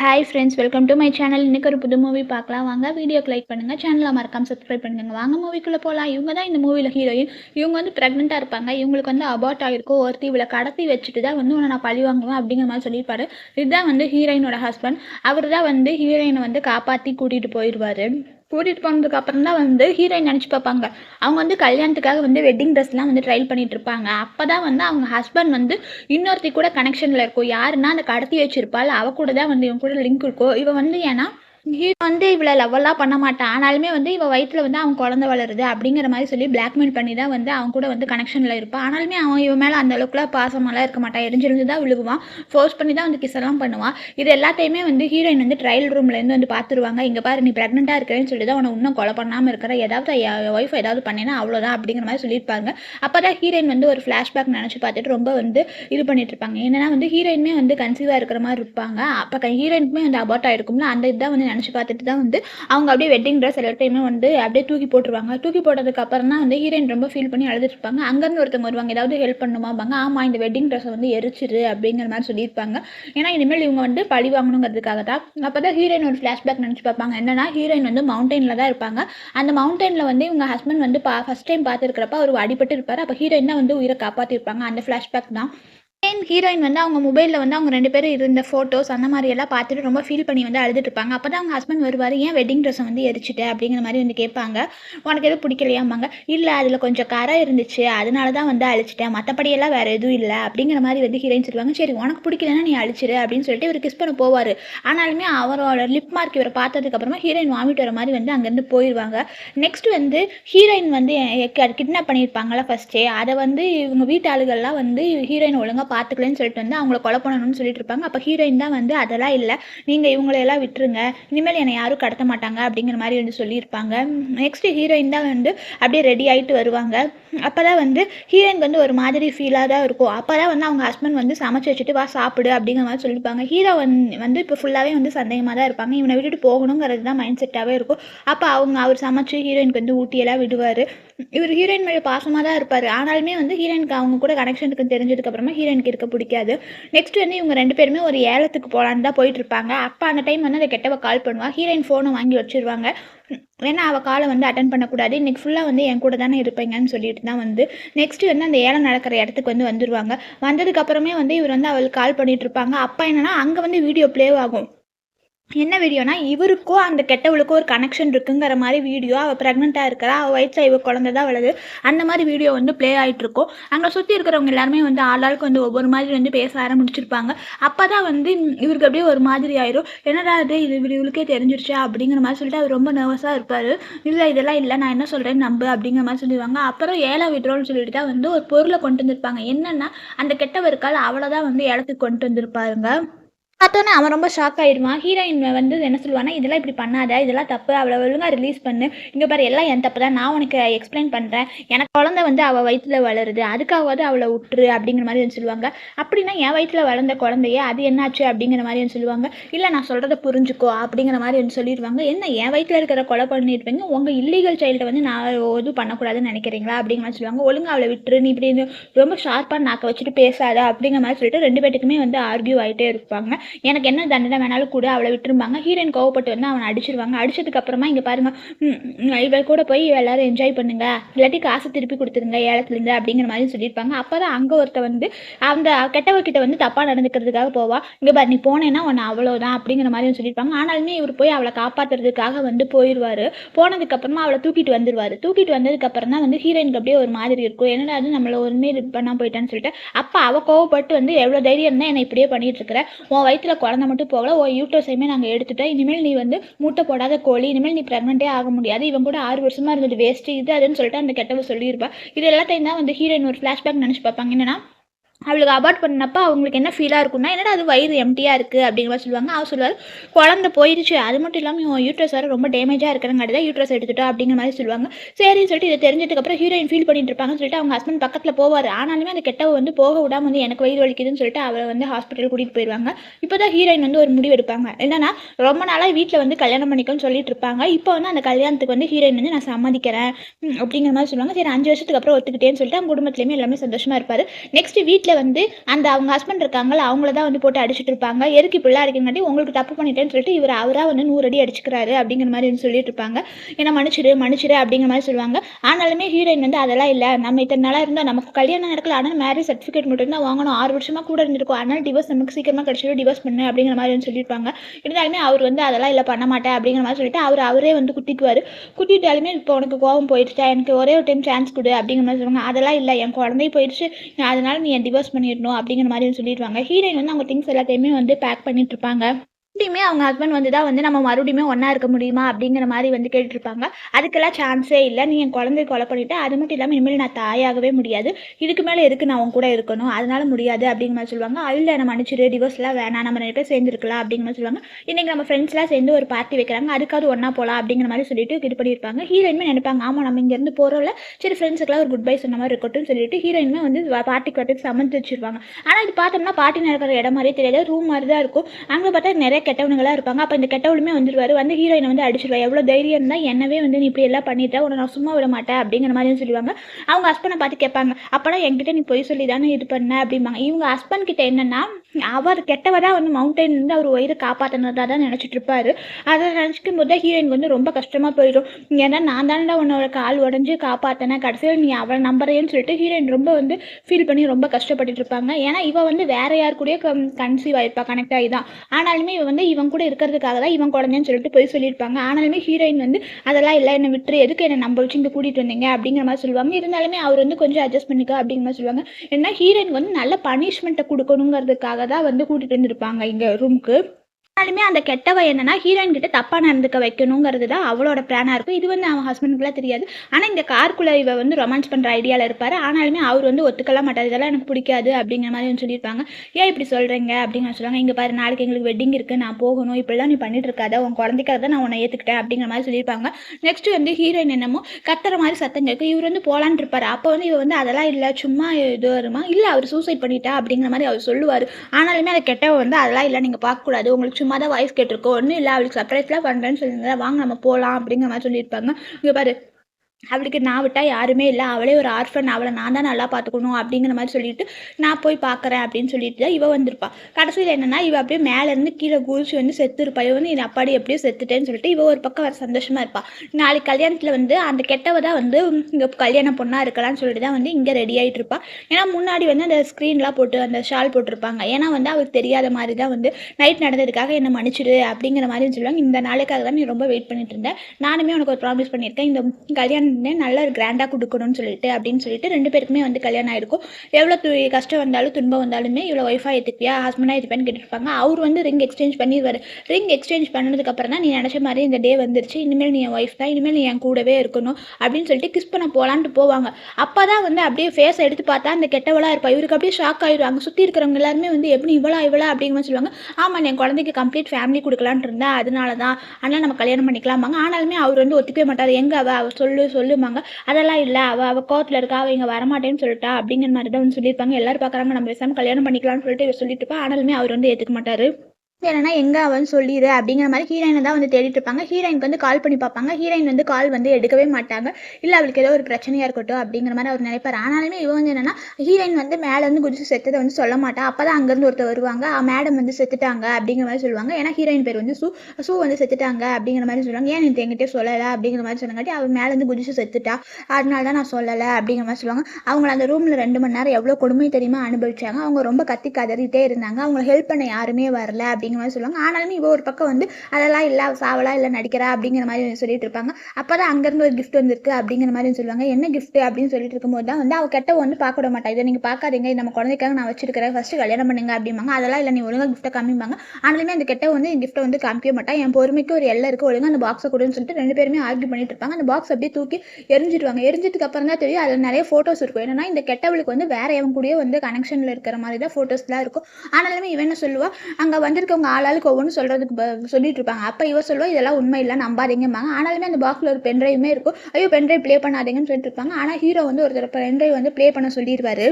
Hi friends welcome to my channel இன்றைக்கி ஒரு புது மூவி பார்க்கலாம். வாங்க வீடியோக்கு லைக் பண்ணுங்கள் சேனலை மறக்காம சப்ஸ்கிரைப் பண்ணுங்க. வாங்க மூவிக்குள்ளே போகலாம் இவங்க தான் இந்த மூவியில் ஹீரோயின் இவங்க வந்து ப்ரெக்னெண்ட்டாக இருப்பாங்க. இவங்களுக்கு வந்து அபார்ட் ஆகிருக்கும் ஒருத்தி இவளை கடத்தி வச்சுட்டு தான் வந்து உன்னை நான் பழி வாங்குவேன் அப்படிங்கிற மாதிரி சொல்லியிருப்பாரு. இதுதான் வந்து ஹீரோயினோட ஹஸ்பண்ட் அவர் தான் வந்து ஹீரோயினை வந்து காப்பாற்றி கூட்டிகிட்டு போயிடுவார். கூட்டிகிட்டு போனதுக்கு அப்புறம் தான் வந்து ஹீரோயின் நினச்சி பார்ப்பாங்க. அவங்க வந்து கல்யாணத்துக்காக வந்து வெட்டிங் ட்ரெஸ்லாம் வந்து ட்ரையல் பண்ணிட்டு இருப்பாங்க. அப்போ தான் வந்து அவங்க ஹஸ்பண்ட் வந்து இன்னொருத்தி கூட கனெக்ஷனில் இருக்கும். யாருன்னா அந்த கடத்தி வச்சிருப்பாள். அவ கூட தான் வந்து இவங்க கூட லிங்க் இருக்கும் இவன் வந்து ஏன்னா ஹீரோ வந்து இவளை லவ்வெல்லாம் பண்ண மாட்டான் ஆனாலுமே வந்து இவள் வயிற்றில் வந்து அவன் குழந்த வளருது அப்படிங்கிற மாதிரி சொல்லி பிளாக்மெயில் பண்ணி தான் வந்து அவன் கூட வந்து கனெக்ஷனில் இருப்பான் ஆனாலுமே அவன் இவன் மேலே அந்த அளவுக்குலாம் பாசமெல்லாம் இருக்க மாட்டான் எரிஞ்சிருந்து தான் விழுகுவான். ஃபோர்ஸ் பண்ணி தான் வந்து கிசெல்லாம் பண்ணுவான். இது எல்லாத்தையுமே வந்து ஹீரோயின் வந்து ட்ரையல் ரூம்லேருந்து வந்து பார்த்துருவாங்க இங்கே பாரு நீ ப்ரெக்னெண்ட்டாக இருக்கிறேன்னு சொல்லி தான் உன்னை இன்னும் கொலை பண்ணாமல் இருக்கிற. ஏதாவது ஒய்ஃப் ஏதாவது பண்ணினா அவ்வளோதான் அப்படிங்கிற மாதிரி சொல்லியிருப்பாங்க. அப்போ தான் ஹீரோயின் வந்து ஒரு ஃப்ளாஷ்பேக் நினச்சி பார்த்துட்டு ரொம்ப வந்து இது பண்ணிட்டு இருப்பாங்க. என்னன்னா வந்து ஹீரோயினுமே வந்து கன்சீவாக இருக்கிற மாதிரி இருப்பாங்க. அப்போ ஹீரோயினுக்குமே வந்து அபார்ட் ஆகிருக்கும்ல அந்த இதான் வந்து நினச்சி பார்த்துட்டு தான் வந்து அவங்க அப்படியே வெட்டிங் ட்ரெஸ் எல்லாத்தையுமே வந்து அப்படியே தூக்கி போட்டுருவாங்க. தூக்கி போட்டதுக்கு அப்புறம் தான் வந்து ஹீரோயின் ரொம்ப ஃபீல் பண்ணி அழுதுட்டு இருப்பாங்க. அங்கேருந்து ஒருத்தவங்க வருவாங்க ஏதாவது ஹெல்ப் பண்ணுமாம்பாங்க. ஆமாம் இந்த வெட்டிங் ட்ரெஸ்ஸை வந்து எரிச்சிரு அப்படிங்கிற மாதிரி சொல்லியிருப்பாங்க. ஏன்னா இனிமேல் இவங்க வந்து பழி வாங்கணுங்கிறதுக்காக தான். அப்போ தான் ஹீரோயின் ஒரு ஃப்ளாஷ்பேக் நினச்சி பார்ப்பாங்க. என்னன்னா ஹீரோயின் வந்து மவுண்டெயினில் தான் இருப்பாங்க. அந்த மவுண்டனில் வந்து இவங்க ஹஸ்பண்ட் வந்து பா ஃபஸ்ட் டைம் பார்த்துருக்கிறப்ப அவர் அடிபட்டு இருப்பார். அப்போ ஹீரோயின் தான் வந்து உயிரை காப்பாற்றிருப்பாங்க அந்த ஃப்ளாஷ்பேக் தான். ஹீரோயின் ஹீரோயின் வந்து அவங்க மொபைலில் வந்து அவங்க ரெண்டு பேரும் இருந்த ஃபோட்டோஸ் அந்த மாதிரி எல்லாம் பார்த்துட்டு ரொம்ப ஃபீல் பண்ணி வந்து அழுதுட்டு இருப்பாங்க. அப்போ தான் அவங்க ஹஸ்பண்ட் வருவார் ஏன் வெட்டிங் ட்ரெஸ்ஸை வந்து எரிச்சிட்டு? அப்படிங்கிற மாதிரி வந்து கேட்பாங்க. உனக்கு எதுவும் பிடிக்கலையாம்பாங்க. இல்லை அதில் கொஞ்சம் கரை இருந்துச்சு அதனால தான் வந்து அழிச்சிட்டேன். மற்றபடியெல்லாம் வேறு எதுவும் இல்லை. அப்படிங்கிற மாதிரி வந்து ஹீரோயின் சொல்லுவாங்க. சரி உனக்கு பிடிக்கலன்னா நீ அழிச்சிரு அப்படின்னு சொல்லிட்டு இவர் கிஸ் பண்ண போவார். ஆனாலுமே அவரோட லிப் மார்க் இவரை பார்த்ததுக்கப்புறமா ஹீரோயின் வாமிட் வர மாதிரி வந்து அங்கேருந்து போயிடுவாங்க நெக்ஸ்ட் வந்து ஹீரோயின் வந்து கிட்னாப் பண்ணியிருப்பாங்களா ஃபஸ்ட்டே அதை வந்து இவங்க வீட்டு ஆளுகள்லாம் வந்து ஹீரோயின் ஒழுங்காக பார்த்துக்கலன்னு சொல்லிட்டு வந்து அவங்கள கொலை பண்ணணும்னு சொல்லிட்டு இருப்பாங்க. அப்போ ஹீரோயின் தான் வந்து அதெல்லாம் இல்லை. நீங்கள் இவங்களையெல்லாம் விட்டுருங்க. இனிமேல் என்னை யாரும் கடத்த மாட்டாங்க அப்படிங்கிற மாதிரி வந்து சொல்லியிருப்பாங்க. நெக்ஸ்ட் ஹீரோயின் தான் வந்து அப்படியே ரெடி ஆகிட்டு வருவாங்க. அப்போ தான் வந்து ஹீரோயினுக்கு வந்து ஒரு மாதிரி ஃபீலாக தான் இருக்கும். அப்போ தான் வந்து அவங்க ஹஸ்பண்ட் வந்து சமைச்சு வச்சுட்டு வா சாப்பிடு அப்படிங்கிற மாதிரி சொல்லியிருப்பாங்க ஹீரோ வந்து வந்து இப்போ ஃபுல்லாகவே வந்து சந்தேகமாக தான் இருப்பாங்க. இவனை விட்டுட்டு போகணுங்கிறது தான் மைண்ட் செட்டாகவே இருக்கும். அப்போ அவங்க அவர் சமைச்சு ஹீரோயினுக்கு வந்து ஊட்டியெல்லாம் விடுவார். இவர் ஹீரோயின் மேலே பாசமாக தான் இருப்பார். ஆனாலுமே வந்து ஹீரோயினுக்கு அவங்க கூட கனெக்ஷன் இருக்குன்னு தெரிஞ்சதுக்கப்புறமா எனக்கு இருக்க பிடிக்காது. நெக்ஸ்ட் வந்து இவங்க ரெண்டு பேருமே ஒரு ஏலத்துக்கு போகலான்னு தான் போயிட்டு இருப்பாங்க அப்போ அந்த டைம் வந்து அந்த கெட்டவ கால் பண்ணுவா. ஹீரோயின் ஃபோனை வாங்கி வச்சிருவாங்க. ஏன்னா அவள் காலை வந்து அட்டன் பண்ணக்கூடாது. இன்றைக்கி ஃபுல்லாக வந்து என் கூட தானே இருப்பீங்கன்னு சொல்லிட்டு தான் வந்து நெக்ஸ்ட்டு வந்து அந்த ஏலம் நடக்கிற இடத்துக்கு வந்து வந்துடுவாங்க வந்ததுக்கப்புறமே வந்து இவர் வந்து அவளுக்கு கால் பண்ணிட்டு இருப்பாங்க அப்போ என்னென்னா அங்கே வந்து வீடியோ ப்ளே ஆகும். என்ன வீடியோனா இவருக்கும் அந்த கெட்டவளுக்கும் ஒரு கனெக்ஷன் இருக்குங்கிற மாதிரி வீடியோ அவள் ப்ரெக்னெண்ட்டாக இருக்கிறா அவள் வயிற்றில் இவ குழந்தை தான் வளருது அந்த மாதிரி வீடியோ வந்து ப்ளே ஆகிட்டு இருக்கும். அங்கே சுற்றி இருக்கிறவங்க எல்லாருமே வந்து ஆளாளுக்கு வந்து ஒவ்வொரு மாதிரி வந்து பேச ஆரம்பிச்சிருப்பாங்க. அப்போ தான் வந்து இவருக்கு அப்படியே ஒரு மாதிரி ஆயிரும். என்னடா இது இது இவளுக்கே தெரிஞ்சிருச்சா? அப்படிங்கிற மாதிரி சொல்லிட்டு அவர் ரொம்ப நர்வஸாக இருப்பார். இல்லை இதெல்லாம் இல்லை நான் என்ன சொல்கிறேன் நம்பு அப்படிங்கிற மாதிரி சொல்லிடுவாங்க. அப்புறம் ஏழை விட்ரோன்னு சொல்லிட்டு தான் வந்து ஒரு பொருளை கொண்டு வந்திருப்பாங்க. என்னென்னா அந்த கெட்டவருக்கால் அவளை தான் வந்து இடத்துக்கு கொண்டு வந்திருப்பாருங்க. பார்த்தோன்னே அவன் ரொம்ப ஷாக் ஆயிடுவான். ஹீரோயின் வந்து என்ன சொல்லுவான்னா இதெல்லாம் இப்படி பண்ணாத இதெல்லாம் தப்பு. அவளை ஒழுங்காக ரிலீஸ் பண்ணு. இங்கே பாரு எல்லாம் என் தப்பு தான். நான் உனக்கு எக்ஸ்பிளைன் பண்ணுறேன் எனக்கு குழந்தை வந்து அவள் வயிற்றில் வளருது. அதுக்காகவாது அவளை விட்டுரு அப்படிங்கிற மாதிரி வந்து சொல்லுவாங்க. அப்படின்னா என் வயிற்றில் வளர்ந்த குழந்தைய அது என்னாச்சு அப்படிங்கிற மாதிரி வந்து சொல்லுவாங்க. இல்லை நான் சொல்கிறத புரிஞ்சுக்கோ அப்படிங்கிற மாதிரி வந்து சொல்லிடுவாங்க. என்ன என் வயிற்றில் இருக்கிற கொலை பண்ணியிருப்பீங்க? உங்கள் இல்லீகல் சைல்டை வந்து நான் எதுவும் பண்ணக்கூடாதுன்னு நினைக்கிறீங்களா? அப்படிங்கிற மாதிரி சொல்லுவாங்க. ஒழுங்கா அவளை விட்டுரு. நீ இப்படி ரொம்ப ஷார்ப்பாக நாக்க வச்சுட்டு பேசாத அப்படிங்கிற மாதிரி சொல்லிட்டு ரெண்டு பேர்த்துக்குமே வந்து ஆர்கியூ ஆகிட்டே இருப்பாங்க. எனக்கு என்ன தண்டனை வேணாலும் கூட அவளை விட்டுருப்பாங்க ஹீரோயின் கோவப்பட்டு வந்து அவனை அடிச்சிருவாங்க. அடிச்சதுக்கு அப்புறமா இங்கே பாருங்க இவள் கூட போய் எல்லாரும் என்ஜாய் பண்ணுங்க. இல்லாட்டி காசு திருப்பி கொடுத்துருங்க ஏலத்துலேருந்து அப்படிங்கிற மாதிரி சொல்லியிருப்பாங்க. அப்போ தான் அங்கே ஒருத்த வந்து அந்த கெட்டவர்கிட்ட வந்து தப்பாக நடந்துக்கிறதுக்காக போவா. இங்கே பாரு நீ போனேன்னா உன்னை அவ்வளோதான் அப்படிங்கிற மாதிரி சொல்லியிருப்பாங்க. ஆனாலுமே இவர் போய் அவளை காப்பாற்றுறதுக்காக வந்து போயிடுவார் போனதுக்கப்புறமா அவளை தூக்கிட்டு வந்துடுவார் தூக்கிட்டு வந்ததுக்கப்புறம் தான் வந்து ஹீரோயினுக்கு அப்படியே ஒரு மாதிரி இருக்கும். என்னடா அது நம்மளை ஒருமே பண்ண போயிட்டான்னு சொல்லிட்டு. அப்போ அவள் கோவப்பட்டு வந்து எவ்வளோ தைரியம் இருந்தால் என்னை இப்படியே பண்ணிட்டு இருக்கிற? உன் வயிற்றில் குழந்தை மட்டும் போகல ஓ யூட்டோஸையுமே நாங்கள் எடுத்துட்டோம். இனிமேல் நீ வந்து மூட்டை போடாத கோழி இனிமேல் நீ ப்ரெக்னெண்ட்டே ஆக முடியாது. இவன் கூட ஆறு வருஷமா இருந்தது வேஸ்ட்டு இது அதுன்னு சொல்லிட்டு அந்த கெட்டவ சொல்லியிருப்பா. இது எல்லாத்தையும் தான் வந்து ஹீரோயின் ஒரு ஃப்ளாஷ்பேக் நினச்சி பார்ப்பாங்க. என்னன்னா அவளுக்கு அபார்ட் பண்ணப்ப அவங்களுக்கு என்ன ஃபீலாக இருக்கும்னா என்னடா அது வயிறு எம்டியாக இருக்குது அப்படிங்கிற மாதிரி சொல்லுவாங்க. அவர் சொல்லுவார் குழந்தை போயிடுச்சு அது மட்டும் இல்லாமல் இவன் யூட்ரஸ் வேறு ரொம்ப டேமேஜாக இருக்கிறங்காட்டி தான் யூட்ரஸ் எடுத்துட்டா அப்படிங்கிற மாதிரி சொல்லுவாங்க. சரின்னு சொல்லிட்டு இதை தெரிஞ்சதுக்கப்புறம் ஹீரோயின் ஃபீல் பண்ணிட்டு இருப்பாங்கன்னு சொல்லிட்டு அவங்க ஹஸ்பண்ட் பக்கத்தில் போவார். ஆனாலுமே அந்த கெட்டவ வந்து போக விடாம வந்து எனக்கு வயிறு வலிக்குதுன்னு சொல்லிட்டு அவரை வந்து ஹாஸ்பிட்டல் கூட்டிகிட்டு போயிடுவாங்க இப்போ தான் ஹீரோயின் வந்து ஒரு முடிவு எடுப்பாங்க. என்னன்னா ரொம்ப நாளாக வீட்டில் வந்து கல்யாணம் பண்ணிக்கணும்னு சொல்லிட்டு இருப்பாங்க. இப்போ வந்து அந்த கல்யாணத்துக்கு வந்து ஹீரோயின் வந்து நான் சம்மதிக்கிறேன் அப்படிங்கிற மாதிரி சொல்லுவாங்க. சரி அஞ்சு வருஷத்துக்கு அப்புறம் ஒத்துக்கிட்டேன்னு சொல்லிட்டு அவங்க குடும்பத்துலேயுமே எல்லாமே சந்தோஷமாக இருப்பார். நெக்ஸ்ட் வீட்டில் வீட்டில் வந்து அந்த அவங்க ஹஸ்பண்ட் இருக்காங்கள அவங்கள தான் வந்து போட்டு அடிச்சிட்டு இருப்பாங்க. எதுக்கு இப்படிலாம் அடிக்கங்காட்டி உங்களுக்கு தப்பு பண்ணிட்டேன்னு சொல்லிட்டு இவர் அவராக வந்து நூறு அடி அடிச்சுக்கிறாரு அப்படிங்கிற மாதிரி வந்து சொல்லிட்டு இருப்பாங்க. ஏன்னா மன்னிச்சிரு மன்னிச்சிரு அப்படிங்கிற மாதிரி சொல்லுவாங்க. ஆனாலுமே ஹீரோயின் வந்து அதெல்லாம் இல்லை. நம்ம இத்தனை நாளாக இருந்தால் நமக்கு கல்யாணம் நடக்கல. ஆனால் மேரேஜ் சர்டிஃபிகேட் மட்டும் தான் வாங்கணும். ஆறு வருஷமாக கூட இருந்திருக்கும். அதனால் டிவோர்ஸ் நமக்கு சீக்கிரமாக கிடச்சிடும் டிவோர்ஸ் பண்ணு அப்படிங்கிற மாதிரி வந்து சொல்லியிருப்பாங்க இருந்தாலுமே அவர் வந்து அதெல்லாம் இல்லை பண்ண மாட்டேன் அப்படிங்கிற மாதிரி சொல்லிட்டு அவர் அவரே வந்து குத்திக்குவார். குத்திட்டாலுமே இப்போ உனக்கு கோவம் போயிடுச்சா? எனக்கு ஒரே ஒரு டைம் சான்ஸ் கொடு அப்படிங்கிற மாதிரி சொல்லுவாங்க. அதெல்லாம் இல்லை. என் குழந்தை போயிடுச்சு. அதனால நீ என் டிவோர்ஸ் பண்ணிடணும் அப்படிங்கிற மாதிரி சொல்லிடுவாங்க. ஹீரோயின் வந்து அவங்க திங்ஸ் எல்லாத்தையுமே வந்து பேக் பண்ணிட்டு இருப்பாங்க. மறுபடியுமே அவங்க ஹஸ்பண்ட் வந்து தான் வந்து நம்ம மறுபடியுமே ஒன்றா இருக்க முடியுமா அப்படிங்கிற மாதிரி வந்து கேட்டுருப்பாங்க அதுக்கெல்லாம் சான்ஸே இல்லை. நீ என் குழந்தைய கொலை பண்ணிவிட்டு அது மட்டும் இல்லாமல் இனிமேல் நான் தாயாகவே முடியாது. இதுக்கு மேலே இருக்கு நான் அவங்க கூட இருக்கணும்? அதனால முடியாது அப்படிங்கிற மாதிரி சொல்லுவாங்க. இல்லை நம்ம மன்னிச்சிரு. டிவோர்ஸ்லாம் வேணாம். நம்ம நிறைய பேர் சேர்ந்துருக்கலாம். அப்படிங்கிற மாதிரி சொல்லுவாங்க. இன்றைக்கி நம்ம ஃப்ரெண்ட்ஸ்லாம் சேர்ந்து ஒரு பார்ட்டி வைக்கிறாங்க. அதுக்காவது ஒன்றா போகலாம் அப்படிங்கிற மாதிரி சொல்லிட்டு இது பண்ணியிருப்பாங்க. ஹீரோயின்மே நினைப்பாங்க. ஆமாம் நம்ம இங்கேருந்து போகிறோம்ல சரி ஃப்ரெண்ட்ஸுக்குலாம் ஒரு குட் பை சொன்ன மாதிரி இருக்கட்டும் சொல்லிட்டு ஹீரோயின்மே வந்து பார்ட்டிக்கு வரத்துக்கு சமைச்சு வச்சிருப்பாங்க ஆனால் இது பார்த்தோம்னா பார்ட்டி நடக்கிற இடம் மாதிரியே தெரியாது. ரூம் மாதிரி தான் இருக்கும். அங்கே பார்த்தா நிறைய கெட்டவனுங்களாக இருப்பாங்க. அப்போ இந்த கெட்டவளுமே வந்துடுவார் வந்து ஹீரோயினை வந்து அடிச்சிருவா. எவ்வளோ தைரியம் இருந்தால் என்னவே வந்து நீ இப்படி எல்லாம் பண்ணிட்டா உன்னை நான் சும்மா விட மாட்டேன் அப்படிங்கிற மாதிரி சொல்லுவாங்க. அவங்க ஹஸ்பண்டை பார்த்து கேட்பாங்க. அப்போனா என்கிட்ட நீ பொய் சொல்லி தானே இது பண்ண அப்படிம்பாங்க. இவங்க ஹஸ்பண்ட் கிட்ட என்னன்னா அவர் கெட்டவராக வந்து மவுண்டைன்லேருந்து அவர் உயிரை காப்பாற்றினதாக தான் நினச்சிட்டு இருப்பாரு. அதை நினச்சிக்கும் போது ஹீரோயின் வந்து ரொம்ப கஷ்டமாக போயிடும். ஏன்னா நான் தானடா உன்னோட கால் உடஞ்சி காப்பாற்றினேன் கடைசியில் நீ அவளை நம்புறேன்னு சொல்லிட்டு ஹீரோயின் ரொம்ப வந்து ஃபீல் பண்ணி ரொம்ப கஷ்டப்பட்டு இருப்பாங்க. ஏன்னா இவ வந்து வேற யார் கூடயே கன்சீவ் ஆயிருப்பா கனெக்ட் ஆகி தான் ஆனாலுமே இவ வந்து இவன் கூட இருக்கிறதுக்காக தான் இவன் குழந்தைன்னு சொல்லிட்டு போய் சொல்லியிருப்பாங்க. ஆனாலுமே ஹீரோயின் வந்து அதெல்லாம் இல்லை என்னை விட்டுரு எதுக்கு என்னை நம்ப வச்சு இங்கே கூட்டிகிட்டு வந்தீங்க? அப்படிங்கிற மாதிரி சொல்லுவாங்க. இருந்தாலுமே அவர் வந்து கொஞ்சம் அட்ஜஸ்ட் பண்ணிக்க அப்படிங்கிற மாதிரி சொல்லுவாங்க. ஏன்னா ஹீரோயின் வந்து நல்ல பனிஷ்மெண்ட்டை கொடுக்கணுங்கிறதுக்காக தான் வந்து கூட்டிகிட்டு வந்துருப்பாங்க இங்கே ரூமுக்கு ஆனாலுமே அந்த கெட்டவ என்னன்னா ஹீரோயின் கிட்ட தப்பாக நடந்துக்க வைக்கணுங்கிறது தான் அவளோட பிளானா இருக்கும். இது வந்து அவன் ஹஸ்பண்டுக்குலாம் தெரியாது. ஆனால் இந்த கார்க்குள்ளே இவ வந்து ரொமான்ஸ் பண்ணுற ஐடியாவில் இருப்பார். ஆனாலுமே அவர் வந்து ஒத்துக்கலாம் மாட்டார். இதெல்லாம் எனக்கு பிடிக்காது அப்படிங்கிற மாதிரி வந்து சொல்லியிருப்பாங்க. ஏன் இப்படி சொல்கிறீங்க அப்படிங்கிற சொல்லுவாங்க. இங்கே பாரு நாளைக்கு எங்களுக்கு வெட்டிங் இருக்குது நான் போகணும். இப்படிலாம் நீ பண்ணிட்டு இருக்காத. உன் குழந்தைக்காக தான் நான் உன்னை ஏற்றுக்கிட்டேன் அப்படிங்கிற மாதிரி சொல்லியிருப்பாங்க. நெக்ஸ்ட் வந்து ஹீரோயின் என்னமோ கத்துற மாதிரி சத்தம் கேட்கும் இவர் வந்து போலான்னு இருப்பாரு. அப்போ வந்து இவ வந்து அதெல்லாம் இல்லை. சும்மா இது வருமா? இல்லை அவர் சூசைட் பண்ணிட்டா. அப்படிங்கிற மாதிரி அவர் சொல்லுவார். ஆனாலுமே அந்த கெட்டவ வந்து அதெல்லாம் இல்லை. நீங்கள் பார்க்கக்கூடாது. உங்களுக்கு சும்மா தான் வாய்ஸ் கேட்டிருக்கோம். ஒன்றும் இல்லை அவளுக்கு சர்ப்ரைஸ்லாம் பண்ணுறேன்னு சொல்லியிருந்தா வாங்க நம்ம போகலாம் அப்படிங்கிற மாதிரி சொல்லியிருப்பாங்க. இங்கே பாரு அவளுக்கு நான் விட்டால் யாருமே இல்லை. அவளே ஒரு ஆர்ஃபன் அவளை நான் தான் நல்லா பார்த்துக்கணும் அப்படிங்கிற மாதிரி சொல்லிட்டு நான் போய் பார்க்குறேன் அப்படின்னு சொல்லிட்டு தான் இவ வந்திருப்பா. கடைசியில் என்னென்னா இவ அப்படியே மேலேருந்து கீழே குதிச்சு வந்து செத்துருப்பா. இவ வந்து என் அப்பாடி எப்படியோ செத்துட்டேன்னு சொல்லிட்டு இவ ஒரு பக்கம் வர சந்தோஷமாக இருப்பா. நாளைக்கு கல்யாணத்தில் வந்து அந்த கெட்டவ தான் வந்து இங்கே கல்யாண பொண்ணாக இருக்கலாம்னு சொல்லிட்டு தான் வந்து இங்கே ரெடி ஆகிட்டு இருப்பா. ஏன்னா முன்னாடி வந்து அந்த ஸ்க்ரீன்லாம் போட்டு அந்த ஷால் போட்டிருப்பாங்க. ஏன்னா வந்து அவளுக்கு தெரியாத மாதிரி தான் வந்து நைட் நடந்ததுக்காக என்னை மன்னிச்சிடு அப்படிங்கிற மாதிரி சொல்லுவாங்க. இந்த நாளைக்காக தான் நீ ரொம்ப வெயிட் பண்ணிட்டு இருந்தேன் நானுமே உனக்கு ஒரு ப்ராமிஸ் பண்ணியிருக்கேன். இந்த கல்யாணம் நல்லா கிராண்டாக கொடுக்கணும்னு சொல்லிட்டு அப்படின்னு சொல்லிட்டு ரெண்டு பேருக்குமே வந்து கல்யாணம் ஆயிருக்கும். எவ்வளோ து கஷ்டம் வந்தாலும் துன்பம் வந்தாலுமே இவ்வளோ ஒய்ஃபாக ஏற்றுப்பியா ஹஸ்பண்டாக ஏற்றுப்பேன்னு கேட்டுருப்பாங்க. அவர் வந்து ரிங் எக்ஸ்சேஞ்ச் பண்ணிடுவார் ரிங் எக்ஸ்சேஞ்ச் பண்ணதுக்கப்புறம் தான் நீ நினச்ச மாதிரி இந்த டே வந்துருச்சு. இனிமேல் நீ என் ஒய்ஃப் தான். இனிமேல் நீ என் கூடவே இருக்கணும் அப்படின்னு சொல்லிட்டு கிஸ் பண்ண போகலான்ட்டு போவாங்க. அப்போ தான் வந்து அப்படியே ஃபேஸ் எடுத்து பார்த்தா அந்த கெட்டவளாக இருப்பா. இவருக்கு அப்படியே ஷாக் ஆயிடுவாங்க சுற்றி இருக்கிறவங்க எல்லாருமே வந்து எப்படி இவ்வளோ இவ்வளோ அப்படிங்கிற சொல்லுவாங்க. ஆமாம் என் குழந்தைக்கு கம்ப்ளீட் ஃபேமிலி கொடுக்கலான்ட்டு இருந்தேன் அதனால தான் ஆனால் நம்ம கல்யாணம் பண்ணிக்கலாமாங்க ஆனாலுமே அவர் வந்து ஒத்துக்கவே மாட்டார். எங்கே அவ? அவ சொல்லு சொல்லுவாங்க அதெல்லாம் இல்லை. அவள் அவள் கோவத்தில் இருக்கா? அவள் இங்கே வரமாட்டேன்னு சொல்லிட்டா. அப்படிங்கிற மாதிரி தான் வந்து சொல்லியிருப்பாங்க. எல்லாரும் பார்க்குறாங்க நம்ம பேசாமல் கல்யாணம் பண்ணிக்கலாம்னு சொல்லிட்டு இவர் சொல்லிட்டு இருப்பா. ஆனாலுமே அவர் வந்து ஏற்றுக்க மாட்டார். என்னன்னா எங்கே அவன் சொல்லிடு அப்படிங்கிற மாதிரி ஹீரோயினை தான் வந்து தேடிட்டு இருப்பாங்க ஹீரோயினுக்கு வந்து கால் பண்ணி பார்ப்பாங்க. ஹீரோயின் வந்து கால் வந்து எடுக்கவே மாட்டாங்க. இல்லை அவளுக்கு ஏதோ ஒரு பிரச்சனையாக இருக்கட்டும் அப்படிங்கிற மாதிரி அவர் நினைப்பார். ஆனாலுமே இவன் வந்து என்னன்னா ஹீரோயின் வந்து மேலே வந்து குதிச்சு செத்ததை வந்து சொல்ல மாட்டா. அப்போ தான் அங்கேருந்து ஒருத்தர் வருவாங்க. மேடம் வந்து செத்துட்டாங்க அப்படிங்கிற மாதிரி சொல்லுவாங்க. ஏன்னா ஹீரோயின் பேர் வந்து சூ சூ வந்து செத்துட்டாங்க அப்படிங்கிற மாதிரி சொல்லுவாங்க. ஏன் நீ என்கிட்ட சொல்லலை? அப்படிங்கிற மாதிரி சொன்னாங்காட்டி அவள் மேலே வந்து குதிச்சு செத்துட்டா. அதனால தான் நான் சொல்லலை அப்படிங்கிற மாதிரி சொல்லுவாங்க. அவங்கள அந்த ரூமில் ரெண்டு மணி நேரம் எவ்வளோ கொடுமை தெரியுமா அனுபவிச்சாங்க. அவங்க ரொம்ப கத்தி கதறிட்டே இருந்தாங்க. அவங்க ஹெல்ப் பண்ண யாருமே வரல அப்படிங்கிற மாதிரி சொல்லுவாங்க. ஆனாலுமே இவ ஒரு பக்கம் வந்து அதெல்லாம் இல்லை சாவலா இல்லை நடிக்கிறா அப்படிங்கிற மாதிரி சொல்லிட்டு இருப்பாங்க. அப்போ தான் அங்கேருந்து ஒரு கிஃப்ட் வந்திருக்கு அப்படிங்கிற மாதிரி சொல்லுவாங்க. என்ன கிஃப்ட் அப்படின்னு சொல்லிட்டு இருக்கும்போது தான் வந்து அவள் கெட்ட வந்து பார்க்க விட மாட்டா. இதை நீங்கள் பார்க்காதீங்க. நம்ம குழந்தைக்காக நான் வச்சிருக்கிறேன். ஃபஸ்ட்டு கல்யாணம் பண்ணுங்க அப்படிம்பாங்க. அதெல்லாம் இல்லை நீ ஒழுங்காக கிஃப்ட்டை காமிப்பாங்க ஆனாலுமே அந்த கெட்ட வந்து கிஃப்ட்டை வந்து காமிக்க மாட்டா. என் பொறுமைக்கு ஒரு எல்லாம் இருக்குது ஒழுங்காக அந்த பாக்ஸை கொடுன்னு சொல்லிட்டு ரெண்டு பேருமே ஆர்கியூ பண்ணிட்டு இருப்பாங்க. அந்த பாக்ஸ் அப்படியே தூக்கி எரிஞ்சிடுவாங்க. எரிஞ்சதுக்கு அப்புறம் தான் தெரியும். அதில் நிறைய ஃபோட்டோஸ் இருக்கும். என்னன்னா இந்த கெட்டவளுக்கு வந்து வேற எவன் கூடயே வந்து கனெக்ஷனில் இருக்கிற மாதிரி தான் ஃபோட்டோஸ்லாம் இருக்கும். ஆனாலுமே இவன் என்ன சொல்லுவா? அங்கே அவங்க ஆளாளுக்கு ஒவ்வொன்றும் சொல்கிறதுக்கு சொல்லிட்டு இருப்பாங்க. அப்போ இவ சொல்லுவா இதெல்லாம் உண்மை இல்லை நம்பாதீங்கம்பாங்க ஆனாலுமே அந்த பாக்ஸில் ஒரு பென்ட்ரைவுமே இருக்கும். ஐயோ பென்ட்ரைவ் ப்ளே பண்ணாதீங்கன்னு சொல்லிட்டு இருப்பாங்க. ஆனால் ஹீரோ வந்து ஒருத்தர் பென்ட்ரைவ் வந்து ப்ளே பண்ண சொல்லிடுவார்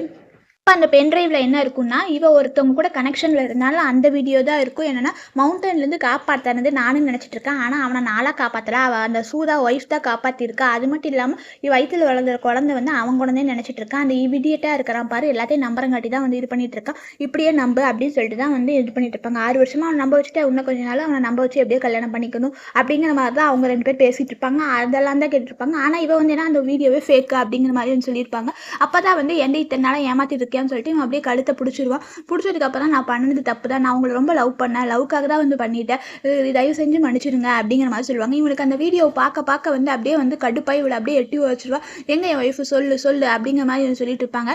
இப்போ அந்த பென்ட்ரைவில் என்ன இருக்குன்னா இவ ஒருத்தவங்க கூட கனெக்ஷனில் இருந்தாலும் அந்த வீடியோ தான் இருக்கும். என்னென்னா மவுண்டன்லேருந்து காப்பாற்றுறது நானும் நினச்சிட்டு இருக்கேன். ஆனால் அவனை நாளாக காப்பாற்றல அவள் அந்த சூதா ஒய்ஃப் தான் காப்பாற்றிருக்கா அது மட்டும் இல்லாமல் இவ வயிற்றில் வளர்ந்த குழந்தை வந்து அவன் குழந்தைய நினச்சிட்டு இருக்கான் அந்த இவிடியட்டாக இருக்கிறான் பாரு. எல்லாத்தையும் நம்புறங்காட்டி தான் வந்து இது பண்ணிட்டு இருக்கான். இப்படியே நம்பு அப்படின்னு சொல்லிட்டு தான் வந்து இது பண்ணிட்டு இருப்பாங்க. ஆறு வருஷமா அவன் நம்ப வச்சுட்டு இன்னும் கொஞ்ச நாள் அவனை நம்ப வச்சு எப்படியோ கல்யாணம் பண்ணிக்கணும் அப்படிங்கிற மாதிரி தான் அவங்க ரெண்டு பேர் பேசிட்டு இருப்பாங்க. அதெல்லாம் தான் கேட்டுருப்பாங்க ஆனால் இவ வந்து என்ன அந்த வீடியோவே ஃபேக்கு அப்படிங்கிற மாதிரி வந்து சொல்லியிருப்பாங்க. அப்போ தான் வந்து எந்த இத்தனை நாளாக ஏமாத்திட்டு இருக்கேன்னு சொல்லிட்டு இவன் அப்படியே கழுத்தை பிடிச்சிருவான் பிடிச்சதுக்கப்புறம் நான் பண்ணது தப்பு தான். நான் உங்களை ரொம்ப லவ் பண்ணேன். லவ்க்காக தான் வந்து பண்ணிட்டேன். தயவு செஞ்சு மன்னிச்சிடுங்க அப்படிங்கிற மாதிரி சொல்லுவாங்க. இவனுக்கு அந்த வீடியோ பார்க்க பார்க்க வந்து அப்படியே வந்து கடுப்பாய் இவளை அப்படியே எட்டி வச்சிருவா எங்கே என் ஒய்ஃபு சொல்லு சொல்லு அப்படிங்கிற மாதிரி இவன் சொல்லிட்டு இருப்பாங்க.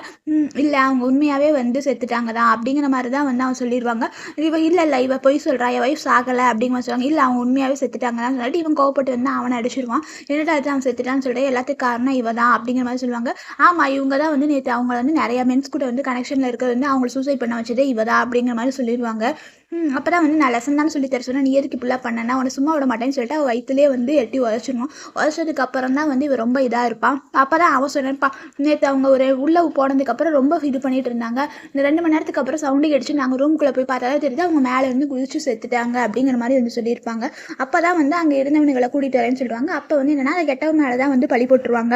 இல்லை அவங்க உண்மையாகவே வந்து செத்துட்டாங்க தான் அப்படிங்கிற மாதிரி தான் வந்து அவன் சொல்லிடுவாங்க. இவ இல்லை இல்லை இவ பொய் சொல்கிறா என் ஒய்ஃப் சாகலை அப்படிங்கிற சொல்லுவாங்க. இல்லை அவங்க உண்மையாகவே செத்துட்டாங்க தான் சொல்லிட்டு இவன் கோவப்பட்டு வந்து அவனை அடிச்சிருவான். என்னடா இது? அவன் செத்துட்டான்னு சொல்லிட்டு எல்லாத்துக்கும் காரணம் இவ தான் அப்படிங்கிற மாதிரி சொல்லுவாங்க. ஆமாம் இவங்க தான் வந்து நேற்று அவங்க வந்து நிறைய மென்ஸ் கூட வந்து கனெக்ஷனில் இருக்கிறது வந்து அவங்களை சூசைட் பண்ண வச்சதே இவ தான் அப்படிங்கிற மாதிரி சொல்லிடுவாங்க. அப்போ தான் வந்து நான் லெசன் தானே சொல்லி தர சொன்னேன். நீ எதுக்கு இப்படிலாம் பண்ணனா உன்னை சும்மா விட மாட்டேன்னு சொல்லிட்டு அவள் வயிற்றுலேயே வந்து எட்டி உதச்சிடணும் உதச்சதுக்கு அப்புறம் தான் வந்து இவன் ரொம்ப இதாக இருப்பான் அப்போ தான் அவன் சொன்னேன்ப்பா நேற்று அவங்க ஒரு உள்ளே போனதுக்கப்புறம் ரொம்ப இது பண்ணிட்டு இருந்தாங்க. இந்த ரெண்டு மணி நேரத்துக்கு அப்புறம் சவுண்டு அடிச்சு நாங்கள் ரூம்குள்ளே போய் பார்த்தா தான் தெரியுது அவங்க மேலே வந்து குதிச்சு செத்துட்டாங்க. அப்படிங்கிற மாதிரி வந்து சொல்லியிருப்பாங்க. அப்போ தான் வந்து அங்கே இருந்தவனுங்களை கூட்டிகிட்டு வரேன்னு சொல்லுவாங்க. அப்போ வந்து என்னென்னா அதை கெட்டவன் மேலே தான் வந்து பழி போட்டுருவாங்க.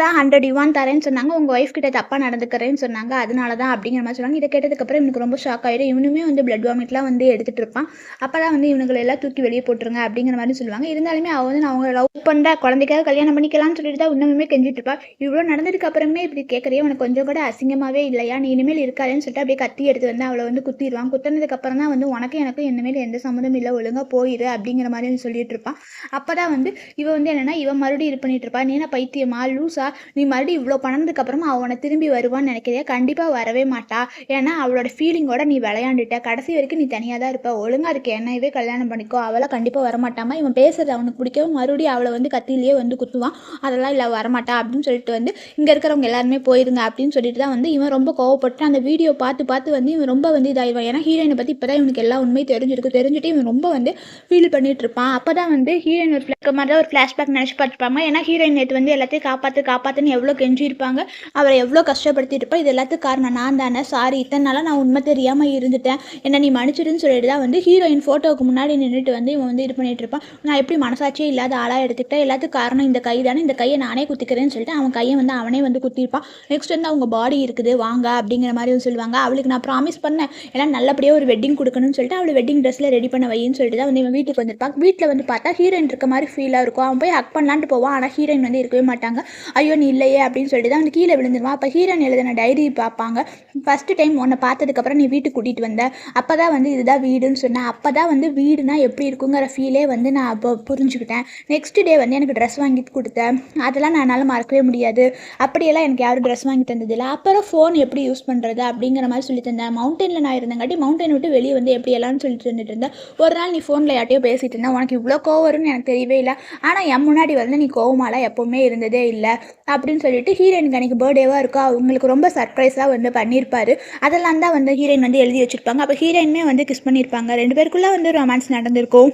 தான் ஹண்ட்ரட் யுவான் தரேன்னு சொன்னாங்க. உங்கள் ஒய்ஃப் கிட்ட தப்பாக நடந்துக்கிறேன்னு சொன்னாங்க. அதனால தான் அப்படிங்கிற மாதிரி சொன்னாங்க. இதை கேட்டதுக்கப்புறம் இவனுக்கு ரொம்ப ஷாக் ஆகிடும் இவனுமே வந்து பிளட் வாமிட்லாம் வந்து எடுத்துகிட்டு இருப்பான். அப்போ தான் வந்து இவங்களை எல்லாம் தூக்கி வெளியே போட்டுருங்க அப்படிங்கிற மாதிரி சொல்லுவாங்க. இருந்தாலுமே அவள் வந்து நான் அவங்க லவ் பண்ணுற குழந்தைக்காக கல்யாணம் பண்ணிக்கலாம்னு சொல்லிட்டு தான் இன்னுமே கெஞ்சிட்டு இருப்பா. இவ்வளோ நடந்ததுக்கு அப்புறமே இப்படி கேட்குறியே உனக்கு கொஞ்சம் கூட அசிங்கமாகவே இல்லையா? நீ இனிமேல் இருக்காதுன்னு சொல்லிட்டு அப்படியே கத்தி எடுத்து வந்து அவளை வந்து குத்திடுவான். குத்தினதுக்கு அப்புறம் தான் வந்து உனக்கு எனக்கும் இனிமேல் எந்த சம்மந்தம் இல்லை. ஒழுங்காக போயிரு அப்படிங்கிற மாதிரி வந்து சொல்லிட்டு இருப்பான். அப்போ தான் வந்து இவன் வந்து என்னென்னா இவன் மறுபடியும் இது பண்ணிட்டு இருப்பா. நீ என்ன பைத்தியமா? லூசா? நீ மறுபடியும் இவ்வளோ பண்ணதுக்கு அப்புறமா அவனை திரும்பி வருவான்னு நினைக்கிறியா? கண்டிப்பாக வரவே மாட்டா. ஏன்னா அவளோட ஃபீலிங்கோட நீ விளையாண்டுட்ட. கடைசி வரைக்கும் நீ தனியாக தான் இருப்ப. ஒழுங்கா இருக்க. என்னையவே கல்யாணம் பண்ணிக்கோ. அவளை கண்டிப்பாக வரமாட்டாமா? இவன் பேசுறது அவனுக்கு பிடிக்கவும் மறுபடியும் அவளை வந்து கத்திலேயே வந்து குத்துவான். அதெல்லாம் இல்லை வரமாட்டா. அப்படின்னு சொல்லிட்டு வந்து இங்கே இருக்கிறவங்க எல்லாருமே போயிருங்க அப்படின்னு சொல்லிட்டு தான் வந்து இவன் ரொம்ப கோவப்பட்டு அந்த வீடியோ பார்த்து பார்த்து வந்து இவன் ரொம்ப வந்து இதாகிடுவான் ஏன்னா ஹீரோயினை பற்றி இப்போ தான் இவனுக்கு எல்லா உண்மையும் தெரிஞ்சிருக்கு. தெரிஞ்சுட்டு இவன் ரொம்ப வந்து ஃபீல் பண்ணிட்டு இருப்பான். அப்போ தான் வந்து ஹீரோயின் ஒரு மாதிரி ஒரு ஃப்ளாஷ்பேக் நினச்சி பார்த்துருப்பாங்க ஏன்னா ஹீரோயின் நேற்று வந்து எல்லாத்தையும் காப்பாற்று காப்பாற்றுன்னு எவ்வளோ கெஞ்சிருப்பாங்க அவரை எவ்வளோ கஷ்டப்படுத்திட்டு இருப்பா இது எல்லாத்துக்கும் காரணம் நான் தானே? சாரி இத்தனை நாளாக நான் உண்மை தெரியாமல் இருந்துட்டேன். என்ன நீ மன்னிச்சிடுன்னு சொல்லிட்டு தான் வந்து ஹீரோயின் ஃபோட்டோவுக்கு முன்னாடி நின்றுட்டு வந்து இவன் வந்து இது பண்ணிட்டு இருப்பான். நான் எப்படி மனசாட்சியே இல்லாத ஆளாக எடுத்துக்கிட்டேன் எல்லாத்துக்கும் காரணம் இந்த கை தானே? இந்த கையை நானே குத்திக்கிறேன்னு சொல்லிட்டு அவன் கையை வந்து அவனே வந்து குத்திருப்பான் நெக்ஸ்ட் வந்து அவங்க பாடி இருக்குது வாங்க அப்படிங்கிற மாதிரி வந்து சொல்லுவாங்க. அவளுக்கு நான் ப்ராமிஸ் பண்ணேன் ஏன்னா நல்லபடியாக ஒரு வெட்டிங் கொடுக்கணும்னு சொல்லிட்டு அவளை வெட்டிங் ட்ரெஸ்ஸில் ரெடி பண்ண வைன்னு சொல்லிட்டு தான் வந்து இவன் வீட்டுக்கு வந்திருப்பான். வீட்டில் வந்து பார்த்தா ஹீரோயின் இருக்க மாதிரி ஃபீலாக இருக்கும். அவன் போய் ஹக் பண்ணலான்ட்டு போவான் ஆனால் ஹீரோயின் வந்து இருக்கவே மாட்டாங்க. ஐயோ நீ இல்லையே அப்படின்னு சொல்லிட்டு தான் வந்து கீழே விழுந்துருவான் அப்போ ஹீரோன் எழுதின டைரி பார்ப்பாங்க. ஃபஸ்ட்டு டைம் உன்னை பார்த்ததுக்கப்புறம் நீ வீட்டுக்கு கூட்டிகிட்டு வந்த. அப்போ தான் வந்து இதுதான் வீடுன்னு சொன்னேன் அப்போ தான் வந்து வீடுனா எப்படி இருக்குங்கிற ஃபீலே வந்து நான் அப்போ புரிஞ்சுக்கிட்டேன். நெக்ஸ்ட் டே வந்து எனக்கு ட்ரெஸ் வாங்கி கொடுத்தேன் அதெல்லாம் நான் என்னால் மறக்கவே முடியாது. அப்படியெல்லாம் எனக்கு யாரும் ட்ரெஸ் வாங்கி தந்ததில்லை. அப்புறம் ஃபோன் எப்படி யூஸ் பண்ணுறது அப்படிங்கிற மாதிரி சொல்லி தந்தேன். மவுண்டனில் நான் இருந்தங்காட்டி மவுண்டன் விட்டு வெளியே வந்து எப்படி எல்லாம்னு சொல்லிட்டு இருந்துட்டு இருந்தேன். ஒரு நாள் நீ ஃபோனில் யார்ட்டையோ பேசிகிட்டு இருந்தேன் உனக்கு இவ்வளோ கோவம் வரும்னு எனக்கு தெரியவே இல்லை. ஆனால் என் முன்னாடி வந்து நீ கோவமாலாம் எப்போவுமே இருந்ததே இல்லை. அப்படின்னு சொல்லிட்டு ஹீரோயினுக்கு அன்றைக்கி பர்த்டேவாக இருக்கா? அவங்களுக்கு ரொம்ப சர்ப்ரைஸாக வந்து பண்ணியிருப்பாரு. அதெல்லாம் தான் வந்து ஹீரோயின் வந்து எழுதி வச்சுருப்பாங்க. அப்போ ஹீரோயினுமே வந்து கிஸ் பண்ணியிருப்பாங்க. ரெண்டு பேருக்குள்ளே வந்து ரொமான்ஸ் நடந்திருக்கும்.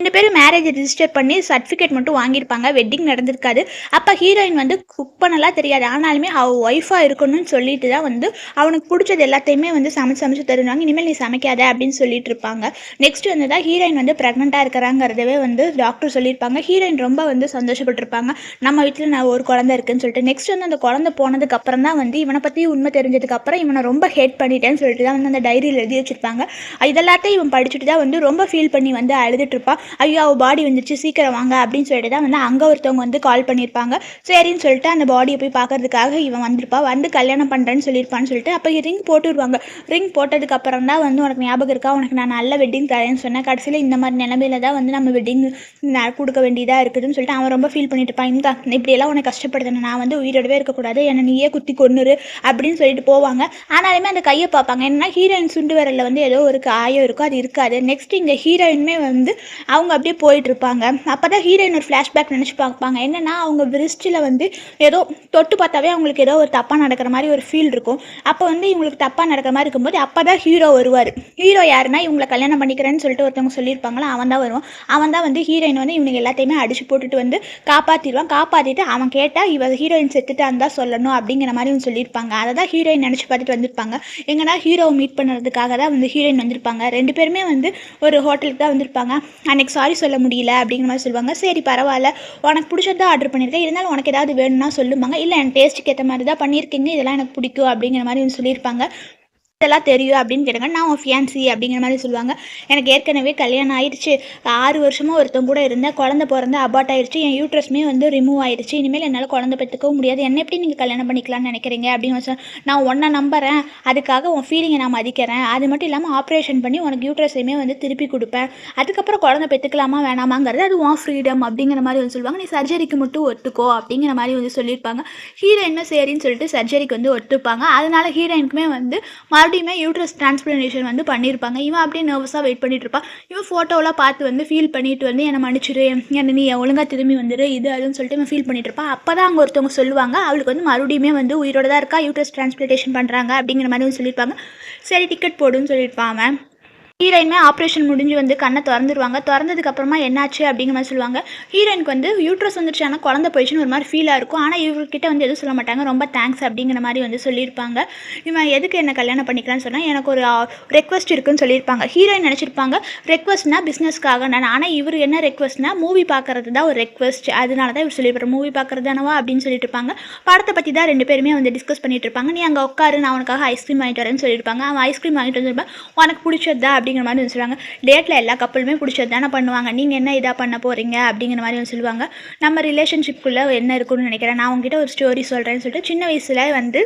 ரெண்டு பேரும் மேரேஜ் ரிஜிஸ்டர் பண்ணி சர்டிஃபிகேட் மட்டும் வாங்கியிருப்பாங்க. வெட்டிங் நடந்திருக்காது. அப்போ ஹீரோயின் வந்து குக் பண்ணலாம் தெரியாது. ஆனாலுமே அவள் ஒய்ஃபாக இருக்கணும்னு சொல்லிட்டு தான் வந்து அவனுக்கு பிடிச்சது எல்லாத்தையுமே வந்து சமைச்சு சமைச்சு தருவாங்க. இனிமேல் நீ சமைக்காத அப்படின்னு சொல்லிட்டு இருப்பாங்க. நெக்ஸ்ட் வந்து தான் ஹீரோயின் வந்து ப்ரெக்னெண்ட்டாக இருக்கிறாங்கிறதவே வந்து டாக்டர் சொல்லியிருப்பாங்க. ஹீரோயின் ரொம்ப வந்து சந்தோஷப்பட்டிருப்பாங்க. நம்ம வீட்டில் நான் ஒரு குழந்தை இருக்குன்னு சொல்லிட்டு. நெக்ஸ்ட் வந்து அந்த குழந்தை போனதுக்கு அப்புறம் தான் வந்து இவனை பற்றி உண்மை தெரிஞ்சதுக்கப்புறம் இவனை ரொம்ப ஹேட் பண்ணிட்டேன்னு சொல்லிட்டு தான் வந்து அந்த டைரியில் எழுதி வச்சிருப்பாங்க. இதெல்லாத்தையும் இவன் படிச்சுட்டு தான் வந்து ரொம்ப ஃபீல் பண்ணி வந்து அழுதுட்டு இருப்பான் ஐயோ அவள் பாடி வந்துச்சு சீக்கிரம் வாங்க அப்படின்னு சொல்லிட்டு தான் வந்து அங்கே ஒருத்தவங்க வந்து கால் பண்ணியிருப்பாங்க சரின்னு சொல்லிட்டு அந்த பாடியை போய் பார்க்கறதுக்காக இவன் வந்திருப்பா. வந்து கல்யாணம் பண்ணுறேன்னு சொல்லியிருப்பான்னு சொல்லிட்டு அப்போ ரிங் போட்டுருவாங்க ரிங் போட்டதுக்கு அப்புறம் தான் வந்து உனக்கு ஞாபகம் இருக்கா? உனக்கு நான் நல்ல வெட்டிங் தரேன்னு சொன்னேன். கடைசியில் இந்த மாதிரி நிலமையில தான் வந்து நம்ம வெட்டிங் கொடுக்க வேண்டியதாக இருக்குதுன்னு சொல்லிட்டு அவன் ரொம்ப ஃபீல் பண்ணிட்டு இருப்பான். இந்த இப்படியெல்லாம் உனக்கு கஷ்டப்படுத்தணும். நான் வந்து உயிரோடவே இருக்கக்கூடாது. என்னை நீயே குத்தி கொன்னுரு அப்படின்னு சொல்லிட்டு போவாங்க. ஆனாலுமே அந்த கையை பார்ப்பாங்க. என்னன்னா ஹீரோயின் சுண்டு வரல வந்து ஏதோ ஒரு காயம் இருக்கும் அது இருக்காது. நெக்ஸ்ட் இங்கே ஹீரோயினுமே வந்து அவங்க அப்படியே போயிட்டு இருப்பாங்க அப்போ தான் ஹீரோயின் ஒரு ஃப்ளாஷ்பேக் நினச்சி பார்ப்பாங்க. என்னென்னா அவங்க விரிஸ்டில் வந்து ஏதோ தொட்டு பார்த்தாவே அவங்களுக்கு ஏதோ ஒரு தப்பாக நடக்கிற மாதிரி ஒரு ஃபீல் இருக்கும். அப்போ வந்து இவங்களுக்கு தப்பாக நடக்கிற மாதிரி இருக்கும்போது அப்போ தான் ஹீரோ வருவார். ஹீரோ யாருன்னா இவங்களை கல்யாணம் பண்ணிக்கிறேன்னு சொல்லிட்டு ஒருத்தவங்க சொல்லியிருப்பாங்களா அவன் தான் வருவான். அவன் தான் வந்து ஹீரோயின் வந்து இவனுக்கு எல்லாத்தையுமே அடிச்சு போட்டுட்டு வந்து காப்பாற்றிடுவான் காப்பாற்றிட்டு அவன் கேட்டால் இவ ஹீரோயின் செத்துட்டு தான் சொல்லணும் அப்படிங்கிற மாதிரி இவங்க சொல்லியிருப்பாங்க. அதை தான் ஹீரோயின் நினச்சி பார்த்துட்டு வந்திருப்பாங்க. எங்கன்னா ஹீரோவை மீட் பண்ணுறதுக்காக தான் வந்து ஹீரோயின் வந்திருப்பாங்க. ரெண்டு பேருமே வந்து ஒரு ஹோட்டலுக்கு தான் வந்திருப்பாங்க. அன்னைக்கு சாரி சொல்ல முடியல அப்படிங்கிற மாதிரி சொல்லுவாங்க. சரி பரவாயில்ல. உனக்கு பிடிச்சதான் ஆர்டர் பண்ணியிருக்கேன். இருந்தாலும் உனக்கு ஏதாவது வேணும்னா சொல்லுவாங்க இல்லை என் டேஸ்ட்டுக்கு ஏற்ற மாதிரி தான் பண்ணியிருக்கீங்க. இதெல்லாம் எனக்கு பிடிக்கும் அப்படிங்கிற மாதிரி சொல்லியிருப்பாங்க. இதெல்லாம் தெரியும் அப்படின்னு கேட்டாங்க. நான் உன் ஃபியான்சி அப்படிங்கிற மாதிரி சொல்லுவாங்க. எனக்கு ஏற்கனவே கல்யாணம் ஆயிடுச்சு. ஆறு வருஷமாக ஒருத்தன் கூட இருந்தேன். குழந்த பிறந்த அபார்ட் ஆயிடுச்சு. என் யூட்ரஸ்மே வந்து ரிமூவ் ஆயிடுச்சு. இனிமேல் என்னால் குழந்தை பெற்றுக்கவும் முடியாது. என்ன எப்படி நீங்கள் கல்யாணம் பண்ணிக்கலாம்னு நினைக்கிறீங்க? அப்படின்னு சொன்னால் நான் ஒன்றை நம்புகிறேன் அதுக்காக உன் ஃபீலிங்கை நான் மதிக்கிறேன். அது மட்டும் இல்லாமல் ஆப்ரேஷன் பண்ணி உனக்கு யூட்ரஸையுமே வந்து திருப்பி கொடுப்பேன். அதுக்கப்புறம் குழந்தை பெற்றுக்கலாமா வேணாமாங்கிறது அது உன் ஃப்ரீடம் அப்படிங்கிற மாதிரி வந்து சொல்லுவாங்க. நீ சர்ஜரிக்கு மட்டும் ஒத்துக்கோ அப்படிங்கிற மாதிரி வந்து சொல்லியிருப்பாங்க. ஹீரோயினும் சரின்னு சொல்லிட்டு சர்ஜரிக்கு வந்து ஒத்துப்பாங்க. அதனால ஹீரோயினுக்குமே வந்து மறுபடியுமே யூட்ரஸ் டிரான்ஸ்பிளனேஷன் வந்து பண்ணியிருப்பாங்க இவன் அப்படியே நர்வஸாக வெயிட் பண்ணிட்டு இருப்பான். இவன் ஃபோட்டோலாம் பார்த்து வந்து ஃபீல் பண்ணிட்டு வந்து என்னை மன்னிச்சிரு என்னை நீ ஒழுங்காக திரும்பி வந்துடு இது அதுன்னு சொல்லிட்டு இவன் ஃபீல் பண்ணிட்டு இருப்பான். அப்போ தான் அங்கே ஒருத்தவங்க சொல்லுவாங்க அவளுக்கு வந்து மறுபடியுமே வந்து உயிரோட தான் இருக்கா? யூட்ரஸ் டிரான்ஸ்பிளேஷன் பண்ணுறாங்க அப்படிங்கிற மாதிரி வந்து சொல்லியிருப்பாங்க சரி டிக்கெட் போடுன்னு சொல்லியிருப்பான் அவன். ஹீரோயினுமே ஆப்ரேஷன் முடிஞ்சு வந்து கண்ணை திறந்துருவாங்க. திறந்ததுக்கு அப்புறமா என்னாச்சு அப்படிங்கிற மாதிரி சொல்லுவாங்க. ஹீரோயினுக்கு வந்து யூட்ரஸ் வந்துருச்சு. ஆனால் குழந்தை போயிடுச்சுன்னு ஒரு மாதிரி ஃபீலாக இருக்கும். ஆனால் இவர்கிட்ட வந்து எதுவும் சொல்ல மாட்டாங்க. ரொம்ப தேங்க்ஸ் அப்படிங்கிற மாதிரி வந்து சொல்லியிருப்பாங்க. இவன் எதுக்கு என்ன கல்யாணம் பண்ணிக்கலாம்னு சொன்னால் எனக்கு ஒரு uh, ரெக்வஸ்ட் இருக்குன்னு சொல்லியிருப்பாங்க. ஹீரோயின் நினச்சிருப்பாங்க. ரெக்வஸ்ட்னா பிஸ்னஸ்க்காக நான் ஆனால் இவர் என்ன ரெக்வஸ்ட்னா மூவி பார்க்கறது தான் ஒரு ரெக்வஸ்ட் அதனால தான் இவர் சொல்லியிருப்பாரு. மூவி பார்க்கறது தானவா அப்படின்னு சொல்லிட்டு இருப்பாங்க. படத்தை பற்றி தான் ரெண்டு பேருமே வந்து டிஸ்கஸ் பண்ணிட்டு இருப்பாங்க. நீ அங்கே உட்காரு நான் உனக்காக ஐஸ்கிரீம் வாங்கிட்டு வரேன்னு சொல்லியிருப்பாங்க. அவன் ஐஸ்கிரீம் வாங்கிட்டு வந்துருப்பேன். உனக்கு பிடிச்சதா அப்படிங்கிற மாதிரி வந்து சொல்லுவாங்க. டேட்டில் எல்லா கப்பலுமே பிடிச்சது தானே பண்ணுவாங்க. நீங்கள் என்ன இதாக பண்ண போகிறீங்க அப்படிங்கிற மாதிரி வந்து சொல்லுவாங்க. நம்ம ரிலேஷன்ஷிப்புக்குள்ளே என்ன இருக்குன்னு நினைக்கிறேன். நான் உங்ககிட்ட ஒரு ஸ்டோரி சொல்கிறேன்னு சொல்லிட்டு சின்ன வயசில் வந்து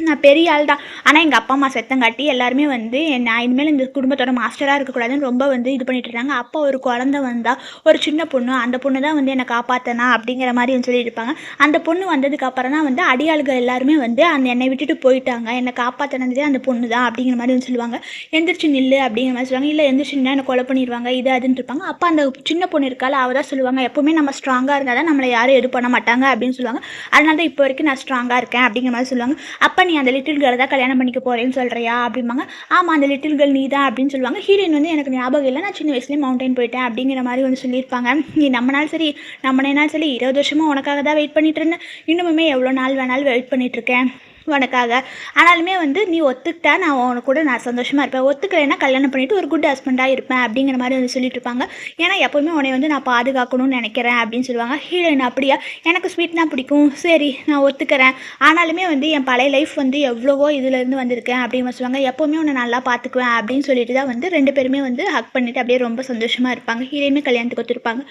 நான் பெரிய ஆள் தான். ஆனால் எங்கள் அப்பா அம்மா செத்தங்காட்டி எல்லாருமே வந்து நான் இனிமேல் இந்த குடும்பத்தோட மாஸ்டராக இருக்கக்கூடாதுன்னு ரொம்ப வந்து இது பண்ணிட்டு இருந்தாங்க அப்போ ஒரு குழந்த வந்தால் ஒரு சின்ன பொண்ணு அந்த பொண்ணு தான் வந்து என்னை காப்பாற்றினா அப்படிங்கிற மாதிரி வந்து சொல்லியிருப்பாங்க அந்த பொண்ணு வந்ததுக்கு அப்புறம் தான் வந்து அடியாளுகள் எல்லாருமே வந்து அந்த என்னை விட்டுட்டு போயிட்டாங்க. என்னை காப்பாற்றினதே அந்த பொண்ணு தான் அப்படிங்கிற மாதிரி வந்து சொல்லுவாங்க. எந்திரிச்சு நில்லு அப்படிங்கிற மாதிரி சொல்லுவாங்க. இல்லை எந்திரிச்சு என்ன என்னை கொலை பண்ணிடுவாங்க இது அதுன்னு இருப்பாங்க. அப்போ அந்த சின்ன பொண்ணு இருக்கால அவள் தான் சொல்லுவாங்க. எப்போவுமே நம்ம ஸ்ட்ராங்காக இருந்தால் தான் நம்மளை யாரும் எது பண்ண மாட்டாங்க அப்படின்னு சொல்லுவாங்க. அதனால தான் இப்போ வரைக்கும் நான் ஸ்ட்ராங்காக இருக்கேன் அப்படிங்கிற மாதிரி சொல்லுவாங்க. அப்போ நீ அந்த லிட்டில் கேர்ள் தான் கல்யாணம் பண்ணிக்க போகிறேன்னு சொல்கிறியா அப்படிம்பாங்க. ஆமாம் அந்த லிட்டில் கேர்ள் நீ தான் அப்படின்னு சொல்லுவாங்க. ஹீரோயின் வந்து எனக்கு ஞாபகம் இல்லை. நான் சின்ன வயசுலேயே மவுண்டைன் போயிட்டேன் அப்படிங்கிற மாதிரி வந்து சொல்லியிருப்பாங்க. நீ நம்மனாலும் சரி நம்மனாலும் சரி இருபது வருஷமாக உனக்காக தான் வெயிட் பண்ணிட்டு இருந்தேன். இன்னுமுமே எவ்வளோ நாள் வேணாலும் வெயிட் பண்ணிட்டுருக்கேன் உனக்காக. ஆனாலுமே வந்து நீ ஒத்துக்கிட்டா நான் உனக்கு கூட நான் சந்தோஷமாக இருப்பேன். ஒத்துக்கலைன்னா கல்யாணம் பண்ணிவிட்டு ஒரு குட் ஹஸ்பண்டாக இருப்பேன் அப்படிங்கிற மாதிரி வந்து சொல்லிட்டு இருப்பாங்க. ஏன்னா எப்போவுமே உன்னை வந்து நான் பாதுகாக்கணும்னு நினைக்கிறேன் அப்படின்னு சொல்லுவாங்க. ஹீரோயின் அப்படியா? எனக்கு ஸ்வீட் தான் பிடிக்கும். சரி நான் ஒத்துக்கிறேன். ஆனாலுமே வந்து என் பழைய லைஃப் வந்து எவ்வளவோ இதுலேருந்து வந்திருக்கேன் அப்படின்னு சொல்லுவாங்க. எப்போவுமே உன்னை நல்லா பார்த்துக்குவேன் அப்படின்னு சொல்லிட்டு தான் வந்து ரெண்டு பேருமே வந்து ஹக் பண்ணிவிட்டு அப்படியே ரொம்ப சந்தோஷமாக இருப்பாங்க. ஹீரோயுமே கல்யாணத்துக்கு ஒத்துருப்பாங்க.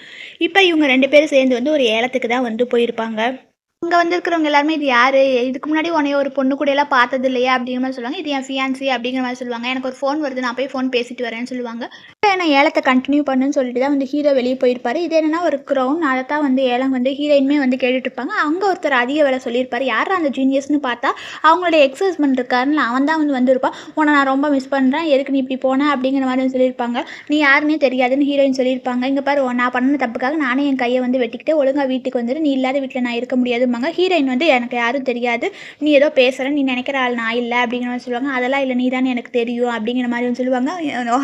இப்போ இவங்க ரெண்டு பேரும் சேர்ந்து வந்து ஒரு ஏலத்துக்கு தான் வந்து போயிருப்பாங்க. இங்கே வந்திருக்கிறவங்க எல்லாருமே இது யார்? இதுக்கு முன்னாடி உன்னைய ஒரு பொண்ணு கூட எல்லாம் பார்த்தது இல்லையா? அப்படிங்கிற மாதிரி சொல்லுவாங்க. இது என் ஃபியான்சி அப்படிங்கிற மாதிரி சொல்லுவாங்க. எனக்கு ஒரு ஃபோன் வருது. நான் போய் ஃபோன் பேசிட்டு வரேன்னு சொல்லுவாங்க. என்ன ஏலத்தை கண்டினியூ பண்ணுன்னு சொல்லிட்டு தான் வந்து ஹீரோ வெளியே போயிருப்பாரு. இது என்னன்னா ஒரு க்ரௌன் அதை தான் வந்து ஏலம் வந்து ஹீரோயினுமே வந்து கேட்டுட்டு இருப்பாங்க. அங்கே ஒருத்தர் அதிக வேலை சொல்லியிருப்பாரு. யார் அந்த ஜீனியஸ்னு பார்த்தா அவங்களோட எக்ஸ் ஹஸ்பண்ட் இருக்காருன்னு அவன் தான் வந்து வந்திருப்பான். உன்னை நான் ரொம்ப மிஸ் பண்ணுறேன் எதுக்கு நீ இப்படி போன? அப்படிங்கிற மாதிரி சொல்லியிருப்பாங்க. நீ யாருன்னே தெரியாதுன்னு ஹீரோயின் சொல்லியிருப்பாங்க. இங்கே பாரு நான் பண்ண தப்புக்காக நானே என் கையை வந்து வெட்டிக்கிட்டு ஒழுங்காக வீட்டுக்கு வந்துட்டு நீ இல்லாத வீட்டில் நான் இருக்க முடியாது. சொல்லுவாங்க. ஹீரோயின் வந்து எனக்கு யாரும் தெரியாது. நீ ஏதோ பேசுகிற நீ நினைக்கிற ஆள் நான் இல்லை அப்படிங்கிற மாதிரி சொல்லுவாங்க. அதெல்லாம் இல்லை நீ தானே எனக்கு தெரியும் அப்படிங்கிற மாதிரி வந்து சொல்லுவாங்க.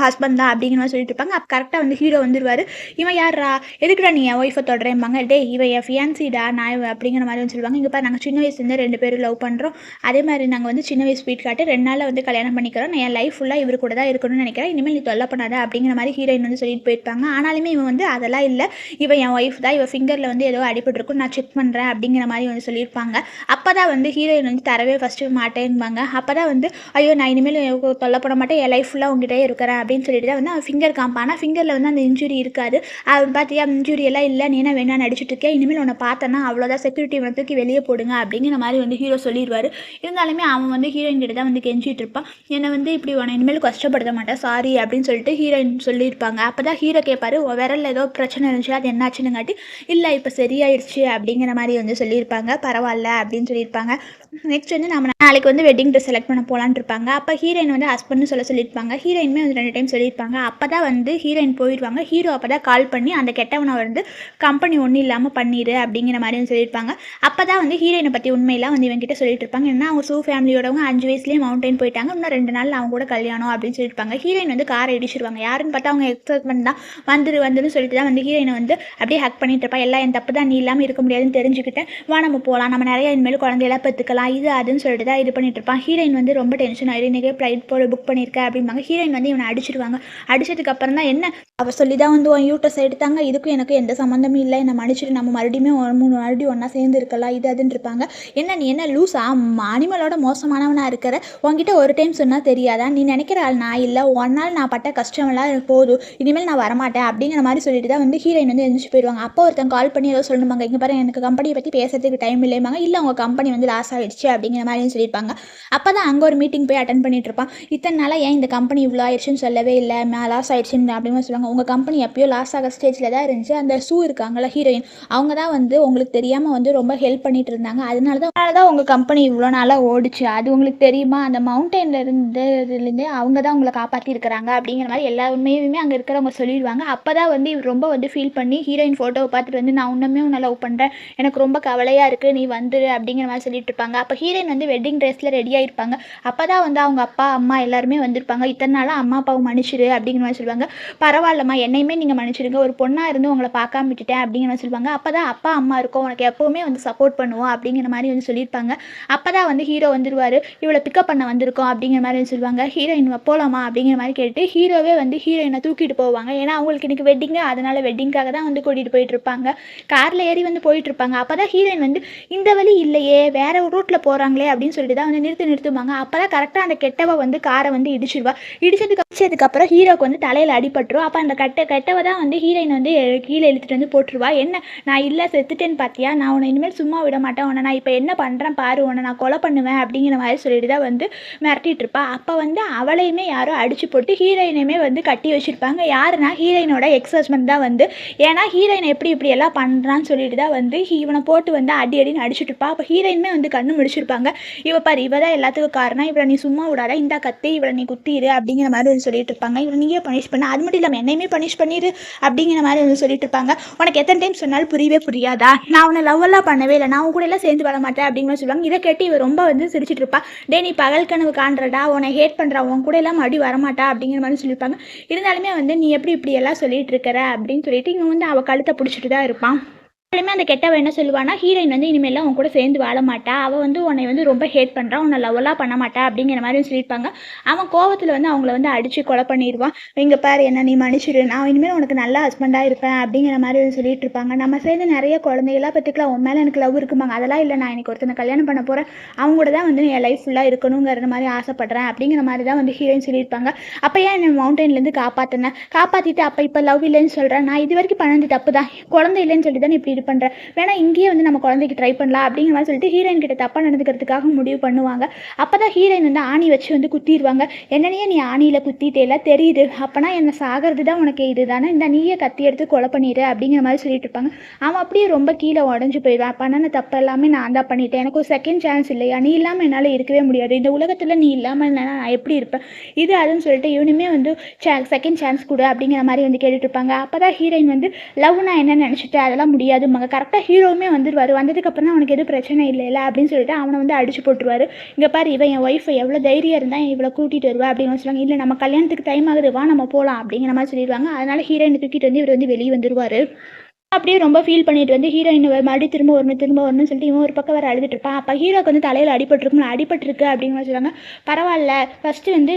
ஹஸ்பண்ட் தான் அப்படிங்கிற மாதிரி சொல்லிட்டு இருப்பாங்க. அப்போ கரெக்டாக வந்து ஹீரோ வந்துருவாரு. இவன் யாரா எதுக்குடா நீ என் ஒய்ஃபை தொடரேம்பாங்க டே இவன் என் ஃபியான்சிடா நான் அப்படிங்கிற மாதிரி வந்து சொல்லுவாங்க. இங்கே பாரு நாங்கள் சின்ன வயசுலேருந்து ரெண்டு பேரும் லவ் பண்ணுறோம் அதே மாதிரி நாங்கள் வந்து சின்ன வயசு ஸ்வீட் காட்டு. ரெண்டு நாளில் வந்து கல்யாணம் பண்ணிக்கிறோம். நான் என் லைஃப் ஃபுல்லாக இவர் கூட தான் இருக்கணும்னு நினைக்கிறேன். இனிமேல் நீ தொல்லை பண்ணாத அப்படிங்கிற மாதிரி ஹீரோயின் வந்து சொல்லிட்டு போயிருப்பாங்க. ஆனாலுமே இவன் வந்து அதெல்லாம் இல்லை. இவன் என் ஒய்ஃப் தான். இவன் ஃபிங்கரில் வந்து ஏதோ அடிபட்டுருக்கும். நான் செக் பண்ணுறேன் அப்படிங்கிற மாதிரி வந்து சொல்லியிருப்பாங்க. அப்போ தான் வந்து ஹீரோயின் வந்து தரவே ஃபஸ்ட்டு மாட்டேன்பாங்க. அப்போ தான் வந்து ஐயோ நான் இனிமேல் எனக்கு தொல்லை மாட்டேன். என் லைஃப் ஃபுல்லாக உங்ககிட்டயே இருக்கிறேன் அப்படின்னு சொல்லிட்டு தான் வந்து அவன் ஃபிங்கர் காம்பான் ஆனால் ஃபிங்கரில் வந்து அந்த இன்ஜுரி இருக்காது. அவன் பார்த்தியா இன்ஜுரி எல்லாம் இல்லை. நீ என்ன வேணா நடிச்சிட்டு இருக்கேன். இனிமேல் உன்னை பார்த்தேன்னா அவ்வளோதான் செக்யூரிட்டி இவனை தூக்கி வெளியே போடுங்க அப்படிங்கிற மாதிரி வந்து ஹீரோ சொல்லிடுவார் இருந்தாலுமே அவன் வந்து ஹீரோயின் கிட்ட தான் வந்து கெஞ்சிட்டு இருப்பான். என்னை வந்து இப்படி உன்னை இனிமேல் கஷ்டப்படுத்த மாட்டேன். சாரி அப்படின்னு சொல்லிட்டு ஹீரோயின் சொல்லியிருப்பாங்க. அப்போ தான் ஹீரோ கேட்பாரு விரலில் ஏதோ பிரச்சனை இருந்துச்சு அது என்னாச்சுன்னு காட்டி இல்லை இப்போ சரியாயிடுச்சு அப்படிங்கிற மாதிரி வந்து சொல்லியிருப்பாங்க பரவாயில்ல அப்படின்னு சொல்லியிருப்பாங்க. நெக்ஸ்ட் வந்து நம்ம நாளைக்கு வந்து வெட்டிங் ட்ரெஸ் செலக்ட் பண்ண போகலான்னு இருப்பாங்க. அப்போ ஹீரோயின் வந்து ஹஸ்பண்ட்னு சொல்ல சொல்லியிருப்பாங்க. ஹீரோயினுமே வந்து ரெண்டு டைம் சொல்லியிருப்பாங்க. அப்போ தான் வந்து ஹீரோயின் போயிடுவாங்க. ஹீரோ அப்போ தான் கால் பண்ணி அந்த கெட்டவனை வந்து கம்பெனி ஒன்றும் இல்லாமல் பண்ணிடு அப்படிங்கிற மாதிரி வந்து சொல்லியிருப்பாங்க. அப்போ தான் வந்து ஹீரோயினை பற்றி உண்மையெல்லாம் வந்து இவங்கிட்ட சொல்லிட்டு இருப்பாங்க ஏன்னா அவங்க சூ ஃபேமிலியோடவங்க அஞ்சு வயசுலேயே மவுண்டைன் போயிட்டாங்க. இன்னும் ரெண்டு நாள் அவங்க கூட கல்யாணம் அப்படின்னு சொல்லியிருப்பாங்க. ஹீரோயின் வந்து காரை இடிச்சிருவாங்க. யாருன்னு பார்த்தா அவங்க எக்ஸைட்மெண்ட் தான். வந்துரு வந்துன்னு சொல்லிட்டு தான் வந்து ஹீரோயினை வந்து அப்படியே ஹக் பண்ணிட்டு இருப்பா. எல்லாம் என் தப்பு தான் நீ இல்லாமல் இருக்க முடியாதுன்னு தெரிஞ்சுக்கிட்டேன் வா நம்ம போகலாம் நம்ம நிறைய இனிமேல் குழந்தையெல்லாம் பெற்றுக்கலாம் இது அதுன்னு சொல்லிட்டு தான் இது பண்ணிட்டு இருப்பான் ஹீரோயின் வந்து ரொம்ப டென்ஷன் ஆயிடும் இன்றைக்கே ஃப்ளைட் போல புக் பண்ணியிருக்கேன் அப்படிம்பாங்க. ஹீரோயின் வந்து இவனை அடிச்சிருவாங்க. அடிச்சதுக்கு அப்புறம் தான் என்ன? அவள் சொல்லி தான் வந்து உன் யூட்டஸ் எடுத்தாங்க. இதுக்கும் எனக்கு எந்த சம்மந்தமும் இல்லை. என்னை மன்னிச்சிட்டு நம்ம மறுபடியுமே மூணு மறுபடியும் ஒன்றா சேர்ந்து இருக்கலாம். இது அதுன்னு இருப்பாங்க. என்ன நீ என்ன லூஸா அனிமலோட மோசமானவனாக இருக்கிற? உன்கிட்ட ஒரு டைம் சொன்னால் தெரியாதா? நீ நினைக்கிற ஆள் நான் இல்லை. ஒன் நாள் நான் பட்ட கஷ்டமெல்லாம் போதும். இனிமேல் நான் வரமாட்டேன். அப்படிங்கிற மாதிரி சொல்லிட்டு தான் வந்து ஹீரோயின் வந்து எழுந்திரிச்சு போயிடுவாங்க. அப்போ ஒருத்தன் கால் பண்ணி ஏதோ சொல்லணுமாங்க இங்கே பாருங்க எனக்கு கம்பெனியை பற்றி பேசுறதுக்கு டைம் இல்லைமாங்க இல்லை உங்கள் கம்பெனி வந்து லாஸ் ஆயிடுச்சு அப்படிங்கிற மாதிரியும் சொல்லியிருப்பாங்க. அப்போ தான் அங்கே ஒரு மீட்டிங் போய் அட்டன் பண்ணிட்டு இருப்பான் இத்தனை நாளாக ஏன் இந்த கம்பெனி இவ்வளோ ஆயிடுச்சுன்னு சொல்லவே இல்லை லாஸ் ஆயிடுச்சுன்னு அப்படின்னு சொல்லுவாங்க. உங்கள் கம்பெனி எப்பயோ லாஸ் ஆகிற ஸ்டேஜில் தான் இருந்துச்சு. அந்த ஷூ இருக்காங்கள ஹீரோயின் அவங்க தான் வந்து உங்களுக்கு தெரியாமல் வந்து ரொம்ப ஹெல்ப் பண்ணிட்டு இருந்தாங்க. அதனால தான் அதனால தான் உங்கள் கம்பெனி இவ்வளோ நாளாக ஓடிச்சு. அது உங்களுக்கு தெரியுமா? அந்த மவுண்டனில் இருந்ததுலேருந்தே அவங்க தான் உங்களை காப்பாற்றி இருக்கிறாங்க அப்படிங்கிற மாதிரி எல்லா உண்மையுமே அங்கே இருக்கிறவங்க சொல்லிடுவாங்க. அப்போ தான் வந்து இவர் ரொம்ப வந்து ஃபீல் பண்ணி ஹீரோயின் ஃபோட்டோவை பார்த்துட்டு வந்து நான் இன்னுமே உன்னை லவ் பண்ணுறேன் எனக்கு ரொம்ப கவலையாக இருக்குது நீ வந்துரு அப்படிங்கிற மாதிரி சொல்லிட்டு இருப்பாங்க அப்போ ஹீரோயின் வந்து வெட்டிங் ட்ரெஸ்ஸில் ரெடியாக இருப்பாங்க அப்போ தான் வந்து அவங்க அப்பா அம்மா எல்லாருமே வந்திருப்பாங்க. இத்தனை நாளாக அம்மா அப்பாவை மன்னிச்சிரு அப்படிங்கிற மாதிரி சொல்லுவாங்க. பரவாயில்லம்மா என்னையுமே நீங்கள் மன்னிச்சிடுங்க ஒரு பொண்ணாக இருந்து உங்களை பார்க்காம விட்டுட்டேன் அப்படிங்கிற மாதிரி சொல்லுவாங்க. அப்போ தான் அப்பா அம்மா இருக்கும். உனக்கு எப்போவுமே வந்து சப்போர்ட் பண்ணுவோம் அப்படிங்கிற மாதிரி வந்து சொல்லியிருப்பாங்க. அப்போ தான் வந்து ஹீரோ வந்துருவார். இவளை பிக்கப் பண்ண வந்திருக்கோம் அப்படிங்கிற மாதிரி வந்து சொல்லுவாங்க. ஹீரோயின் போகலாமா அப்படிங்கிற மாதிரி கேட்டு ஹீரோவே வந்து ஹீரோயினை தூக்கிட்டு போவாங்க. ஏன்னா அவங்களுக்கு இன்றைக்கி வெட்டிங்கு அதனால் வெட்டிங்காக தான் வந்து கூட்டிகிட்டு போயிட்டு இருப்பாங்க. காரில் ஏறி வந்து போயிட்டு இருப்பாங்க. அப்போ தான் ஹீரோயின் வந்து இந்த வழி இல்லையே. வேற ஒரு ரோட்டில் போகிறாங்களே அப்படின்னு சொல்லிட்டு தான் வந்து நிறுத்தி நிறுத்துவாங்க அப்போ தான் கரெக்டாக அந்த கெட்டவ வந்து காரை வந்து இடிச்சிடுவா. இடிச்சதுக்கு இடிச்சதுக்கப்புறம் ஹீரோக்கு வந்து தலையில் அடிபட்டுரும். அப்போ அந்த கெட்ட கெட்டவை தான் வந்து ஹீரோயின் வந்து கீழே இழுத்துட்டு வந்து போட்டுருவா. என்ன நான் இல்லை செத்துட்டேன்னு பார்த்தியா நான் உன்னை இனிமேல் சும்மா விட மாட்டேன். உன்னை நான் இப்போ என்ன பண்ணுறேன் பாரு. உன்னை நான் கொலை பண்ணுவேன் அப்படிங்கிற மாதிரி சொல்லிட்டு தான் வந்து மிரட்டிட்டு இருப்பா. அப்போ வந்து அவளையுமே யாரோ அடிச்சு போட்டு ஹீரோயினையுமே வந்து கட்டி வச்சிருப்பாங்க. யாருன்னா ஹீரோயினோட எக்ஸ் ஹஸ்பண்ட் தான் வந்து. ஏன்னா ஹீரோயின் எப்படி இப்படி எல்லாம் பண்ணுறான்னு சொல்லிட்டு தான் வந்து இவனை போட்டு வந்து அடி அடின்னு அடிச்சுட்டு இருப்பா. அப்போ ஹீரோயினுமே வந்து கண்ணு முடிச்சிருப்பாங்க இவ பாரு இவ தான் எல்லாத்துக்கும் காரணம். இவளை நீ சும்மா விடாத. இந்த கத்தி இவளை நீ குத்திடு அப்படிங்கிற மாதிரி வந்து சொல்லிட்டு இருப்பாங்க. இவளை நீயே பனிஷ் பண்ண. அது மட்டும் இல்லாமல் என்னையுமே பனிஷ் பண்ணிடு அப்படிங்கிற மாதிரி வந்து சொல்லிட்டு இருப்பாங்க. உனக்கு எத்தனை டைம் சொன்னாலும் புரியவே புரியாதா? நான் உன்னை லவ் எல்லாம் பண்ணவே இல்லை. நான் உன் கூட எல்லாம் சேர்ந்து வர மாட்டேன் அப்படிங்கிற சொல்லுவாங்க. இதை கேட்டு இவ ரொம்ப வந்து சிரிச்சிட்டு இருப்பா. டே நீ பகல் கனவு காண்றடா. உன்னை ஹேட் பண்ணுறா உன் கூட எல்லாம் மறுபடியும் வரமாட்டா அப்படிங்கிற மாதிரி சொல்லியிருப்பாங்க. இருந்தாலுமே வந்து நீ எப்படி இப்படி எல்லாம் சொல்லிட்டு இருக்கிற அப்படின்னு சொல்லிட்டு இவன் வந்து அவள் கழுத்தை பிடிச்சிட்டு தான் இருப்பான். எப்பவுமே அந்த கெட்டவ என்ன சொல்லுவானா ஹீரோயின் வந்து இனிமேலாம் அவன் கூட சேர்ந்து வாழ மாட்டா. அவள் வந்து உன்னை வந்து ரொம்ப ஹேட் பண்ணுறான் உன்னை லவ்வெல்லாம் பண்ண மாட்டா. அப்படிங்கிற மாதிரி சொல்லியிருப்பாங்க. அவன் கோவத்தில் வந்து அவங்கள வந்து அடித்து கொலை பண்ணிடுவான். இங்கே பாரு என்ன நீ மன்னிச்சிடு நான் இனிமேல் உனக்கு நல்ல ஹஸ்பண்டாக இருப்பேன். அப்படிங்கிற மாதிரி வந்து சொல்லிட்டு இருப்பாங்க நம்ம சேர்ந்து நிறைய குழந்தைகளாக பற்றிக்கலாம் உன் மேலே எனக்கு லவ் இருக்குமாங்க அதெல்லாம் இல்லை நான் இன்னைக்கு ஒருத்தனை கல்யாணம் பண்ண போகிறேன் அவங்க கூட தான் வந்து என் லைஃப் ஃபுல்லாக இருக்கணுங்கிற மாதிரி ஆசைப்பட்றேன். அப்படிங்கிற மாதிரி தான் வந்து ஹீரோயின் சொல்லியிருப்பாங்க. அப்போ ஏன் என்னை மவுண்டன்லேருந்து காப்பாற்றினேன் காப்பாற்றிட்டு அப்போ இப்போ லவ் இல்லைன்னு சொல்கிறேன் நான் இது வரைக்கும் பண்ணது தப்பு தான். குழந்தை இல்லைன்னு சொல்லி தான் இப்படி இது பண்ணுறேன் வேணா இங்கேயே வந்து நம்ம குழந்தைக்கு ட்ரை பண்ணலாம் அப்படிங்கிற மாதிரி சொல்லிட்டு ஹீரோயின் கிட்ட தப்பாக நடந்துக்கிறதுக்காக முடிவு பண்ணுவாங்க. அப்போ தான் ஹீரோயின் வந்து ஆணி வச்சு வந்து குத்திடுவாங்க என்னனையே நீ ஆணியில் குத்திட்டேல தெரியுது. அப்போனா என்னை சாகிறது தான் உனக்கு இது தானே இந்த நீயே கத்தி எடுத்து கொலை பண்ணிடு அப்படிங்கிற மாதிரி சொல்லிட்டு இருப்பாங்க. அவன் அப்படியே ரொம்ப கீழே உடஞ்சி போயிடுவான். பண்ணன தப்பு எல்லாமே நான் தான் பண்ணிட்டேன். எனக்கு ஒரு செகண்ட் சான்ஸ் இல்லையா? நீ இல்லாமல் என்னால் இருக்கவே முடியாது. இந்த உலகத்தில் நீ இல்லாமல் நான் எப்படி இருப்பேன்? இது அதுன்னு சொல்லிட்டு இவனுமே வந்து செகண்ட் சான்ஸ் கொடு அப்படிங்கிற மாதிரி வந்து கேட்டுட்டு இருப்பாங்க. அப்போ தான் ஹீரோயின் வந்து லவ்னா என்ன நினச்சிட்டு அதெல்லாம் முடியாது. முடியாதும்பாங்க கரெக்டாக ஹீரோவுமே வந்துடுவார் வந்ததுக்கப்புறம் தான் அவனுக்கு எதுவும் பிரச்சனை இல்லைல்ல அப்படின்னு சொல்லிட்டு அவனை வந்து அடிச்சு போட்டுருவாரு. இங்கே பாரு இவன் என் ஒய்ஃப் எவ்வளோ தைரியம் இருந்தால் இவ்வளோ கூட்டிகிட்டு வருவா அப்படின்னு சொல்லுவாங்க. இல்லை நம்ம கல்யாணத்துக்கு டைம் ஆகுது வா நம்ம போகலாம் அப்படிங்கிற மாதிரி சொல்லிடுவாங்க. அதனால ஹீரோயினை தூக்கிட்டு வந்து இவர் வந்து வெளியே வந்துடுவார் அப்படியே ரொம்ப ஃபீல் பண்ணிட்டு வந்து ஹீரோயின் மறுபடியும் திரும்ப வரணும் திரும்ப வரணும்னு சொல்லிட்டு இவன் ஒரு பக்கம் வர அழுதுட்டு இருப்பான். அப்போ ஹீரோக்கு வந்து தலையில் அடிபட்டிருக்கும் அடிபட்டுருக்கு அப்படின்னு சொல்லுவாங்க. பரவாயில்ல. ஃபஸ்ட்டு வந்து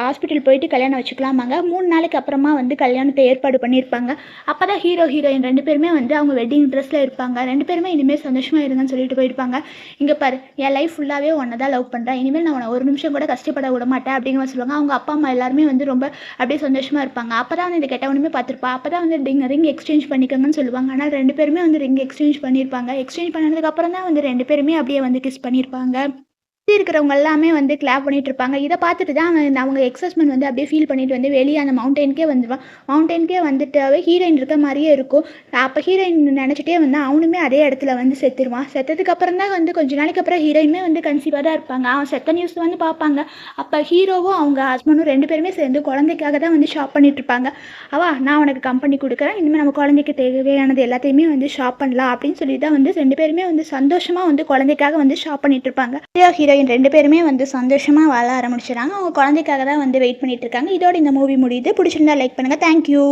ஹாஸ்பிட்டல் போயிட்டு கல்யாணம் வச்சுக்கலாமாங்க. மூணு நாளைக்கு அப்புறமா வந்து கல்யாணத்தை ஏற்பாடு பண்ணியிருப்பாங்க. அப்போ தான் ஹீரோ ஹீரோயின் ரெண்டு பேருமே வந்து அவங்க வெட்டிங் ட்ரெஸ்ஸில் இருப்பாங்க. ரெண்டு பேருமே இனிமேல் சந்தோஷமாக இருங்கன்னு சொல்லிட்டு போயிருப்பாங்க. இங்கே பாரு என் லைஃப் ஃபுல்லாகவே ஒன்றை தான் லவ் பண்ணுறேன் இனிமேல் நான் உன்னை ஒரு நிமிஷம் கூட கஷ்டப்பட விட மாட்டேன் அப்படிங்கிற சொல்லுவாங்க. அவங்க அப்பா அம்மா எல்லாருமே வந்து ரொம்ப அப்படியே சந்தோஷமாக இருப்பாங்க. அப்போ தான் வந்து இந்த கெட்டவனுமே பார்த்துருப்பா. அப்போ தான் வந்து ரிங் ரிங் எக்ஸ்சேஞ்ச் பண்ணிக்கோங்கன்னு சொல்லுவாங்க. ஆனால் ரெண்டு பேருமே வந்து ரிங் எக்ஸ்சேஞ்ச் பண்ணியிருப்பாங்க எக்ஸ்சேஞ்ச் பண்ணதுக்கப்புறம் தான் வந்து ரெண்டு பேருமே அப்படியே வந்து கிஸ் பண்ணியிருப்பாங்க சுற்றி இருக்கிறவங்க எல்லாமே வந்து கிளாப் பண்ணிட்டு இருப்பாங்க. இதை பார்த்துட்டு தான் அவன் அவங்க எக்ஸஸ்மெண்ட் வந்து அப்படியே ஃபீல் பண்ணிட்டு வந்து வெளியே அந்த மவுண்டெயின்கே வந்துடுவான் மவுண்டெயின்கே வந்துட்டாவே ஹீரோயின் இருக்க மாதிரியே இருக்கும். அப்போ ஹீரோயின் நினச்சிட்டே வந்து அவனுமே அதே இடத்துல வந்து செத்துருவான். செத்ததுக்கு அப்புறம் தான் வந்து கொஞ்ச நாளைக்கு அப்புறம் ஹீரோயினுமே வந்து கன்சீவாக தான் இருப்பாங்க. அவன் செத்த நியூஸ் வந்து பார்ப்பாங்க. அப்போ ஹீரோவும் அவங்க ஹஸ்பண்டும் ரெண்டு பேருமே சேர்ந்து குழந்தைக்காக தான் வந்து ஷாப் பண்ணிட்டு இருப்பாங்க. அவா நான் உனக்கு கம்பெனி கொடுக்குறேன். இனிமேல் நம்ம குழந்தைக்கு தேவையானது எல்லாத்தையுமே வந்து ஷாப் பண்ணலாம் அப்படின்னு சொல்லி தான் வந்து ரெண்டு பேருமே வந்து சந்தோஷமாக வந்து குழந்தைக்காக வந்து ஷாப் பண்ணிட்டு இருப்பாங்க. ஹீரோ ஹீரோயின் ரெண்டு பேருமே வந்து சந்தோஷமாக வாழ ஆரம்பிச்சிடறாங்க. அவங்க குழந்தைக்காக தான் வந்து வெயிட் பண்ணிட்டு இருக்காங்க. இதோட இந்த மூவி முடியுது. பிடிச்சிருந்தா லைக் பண்ணுங்கள் தேங்க்யூ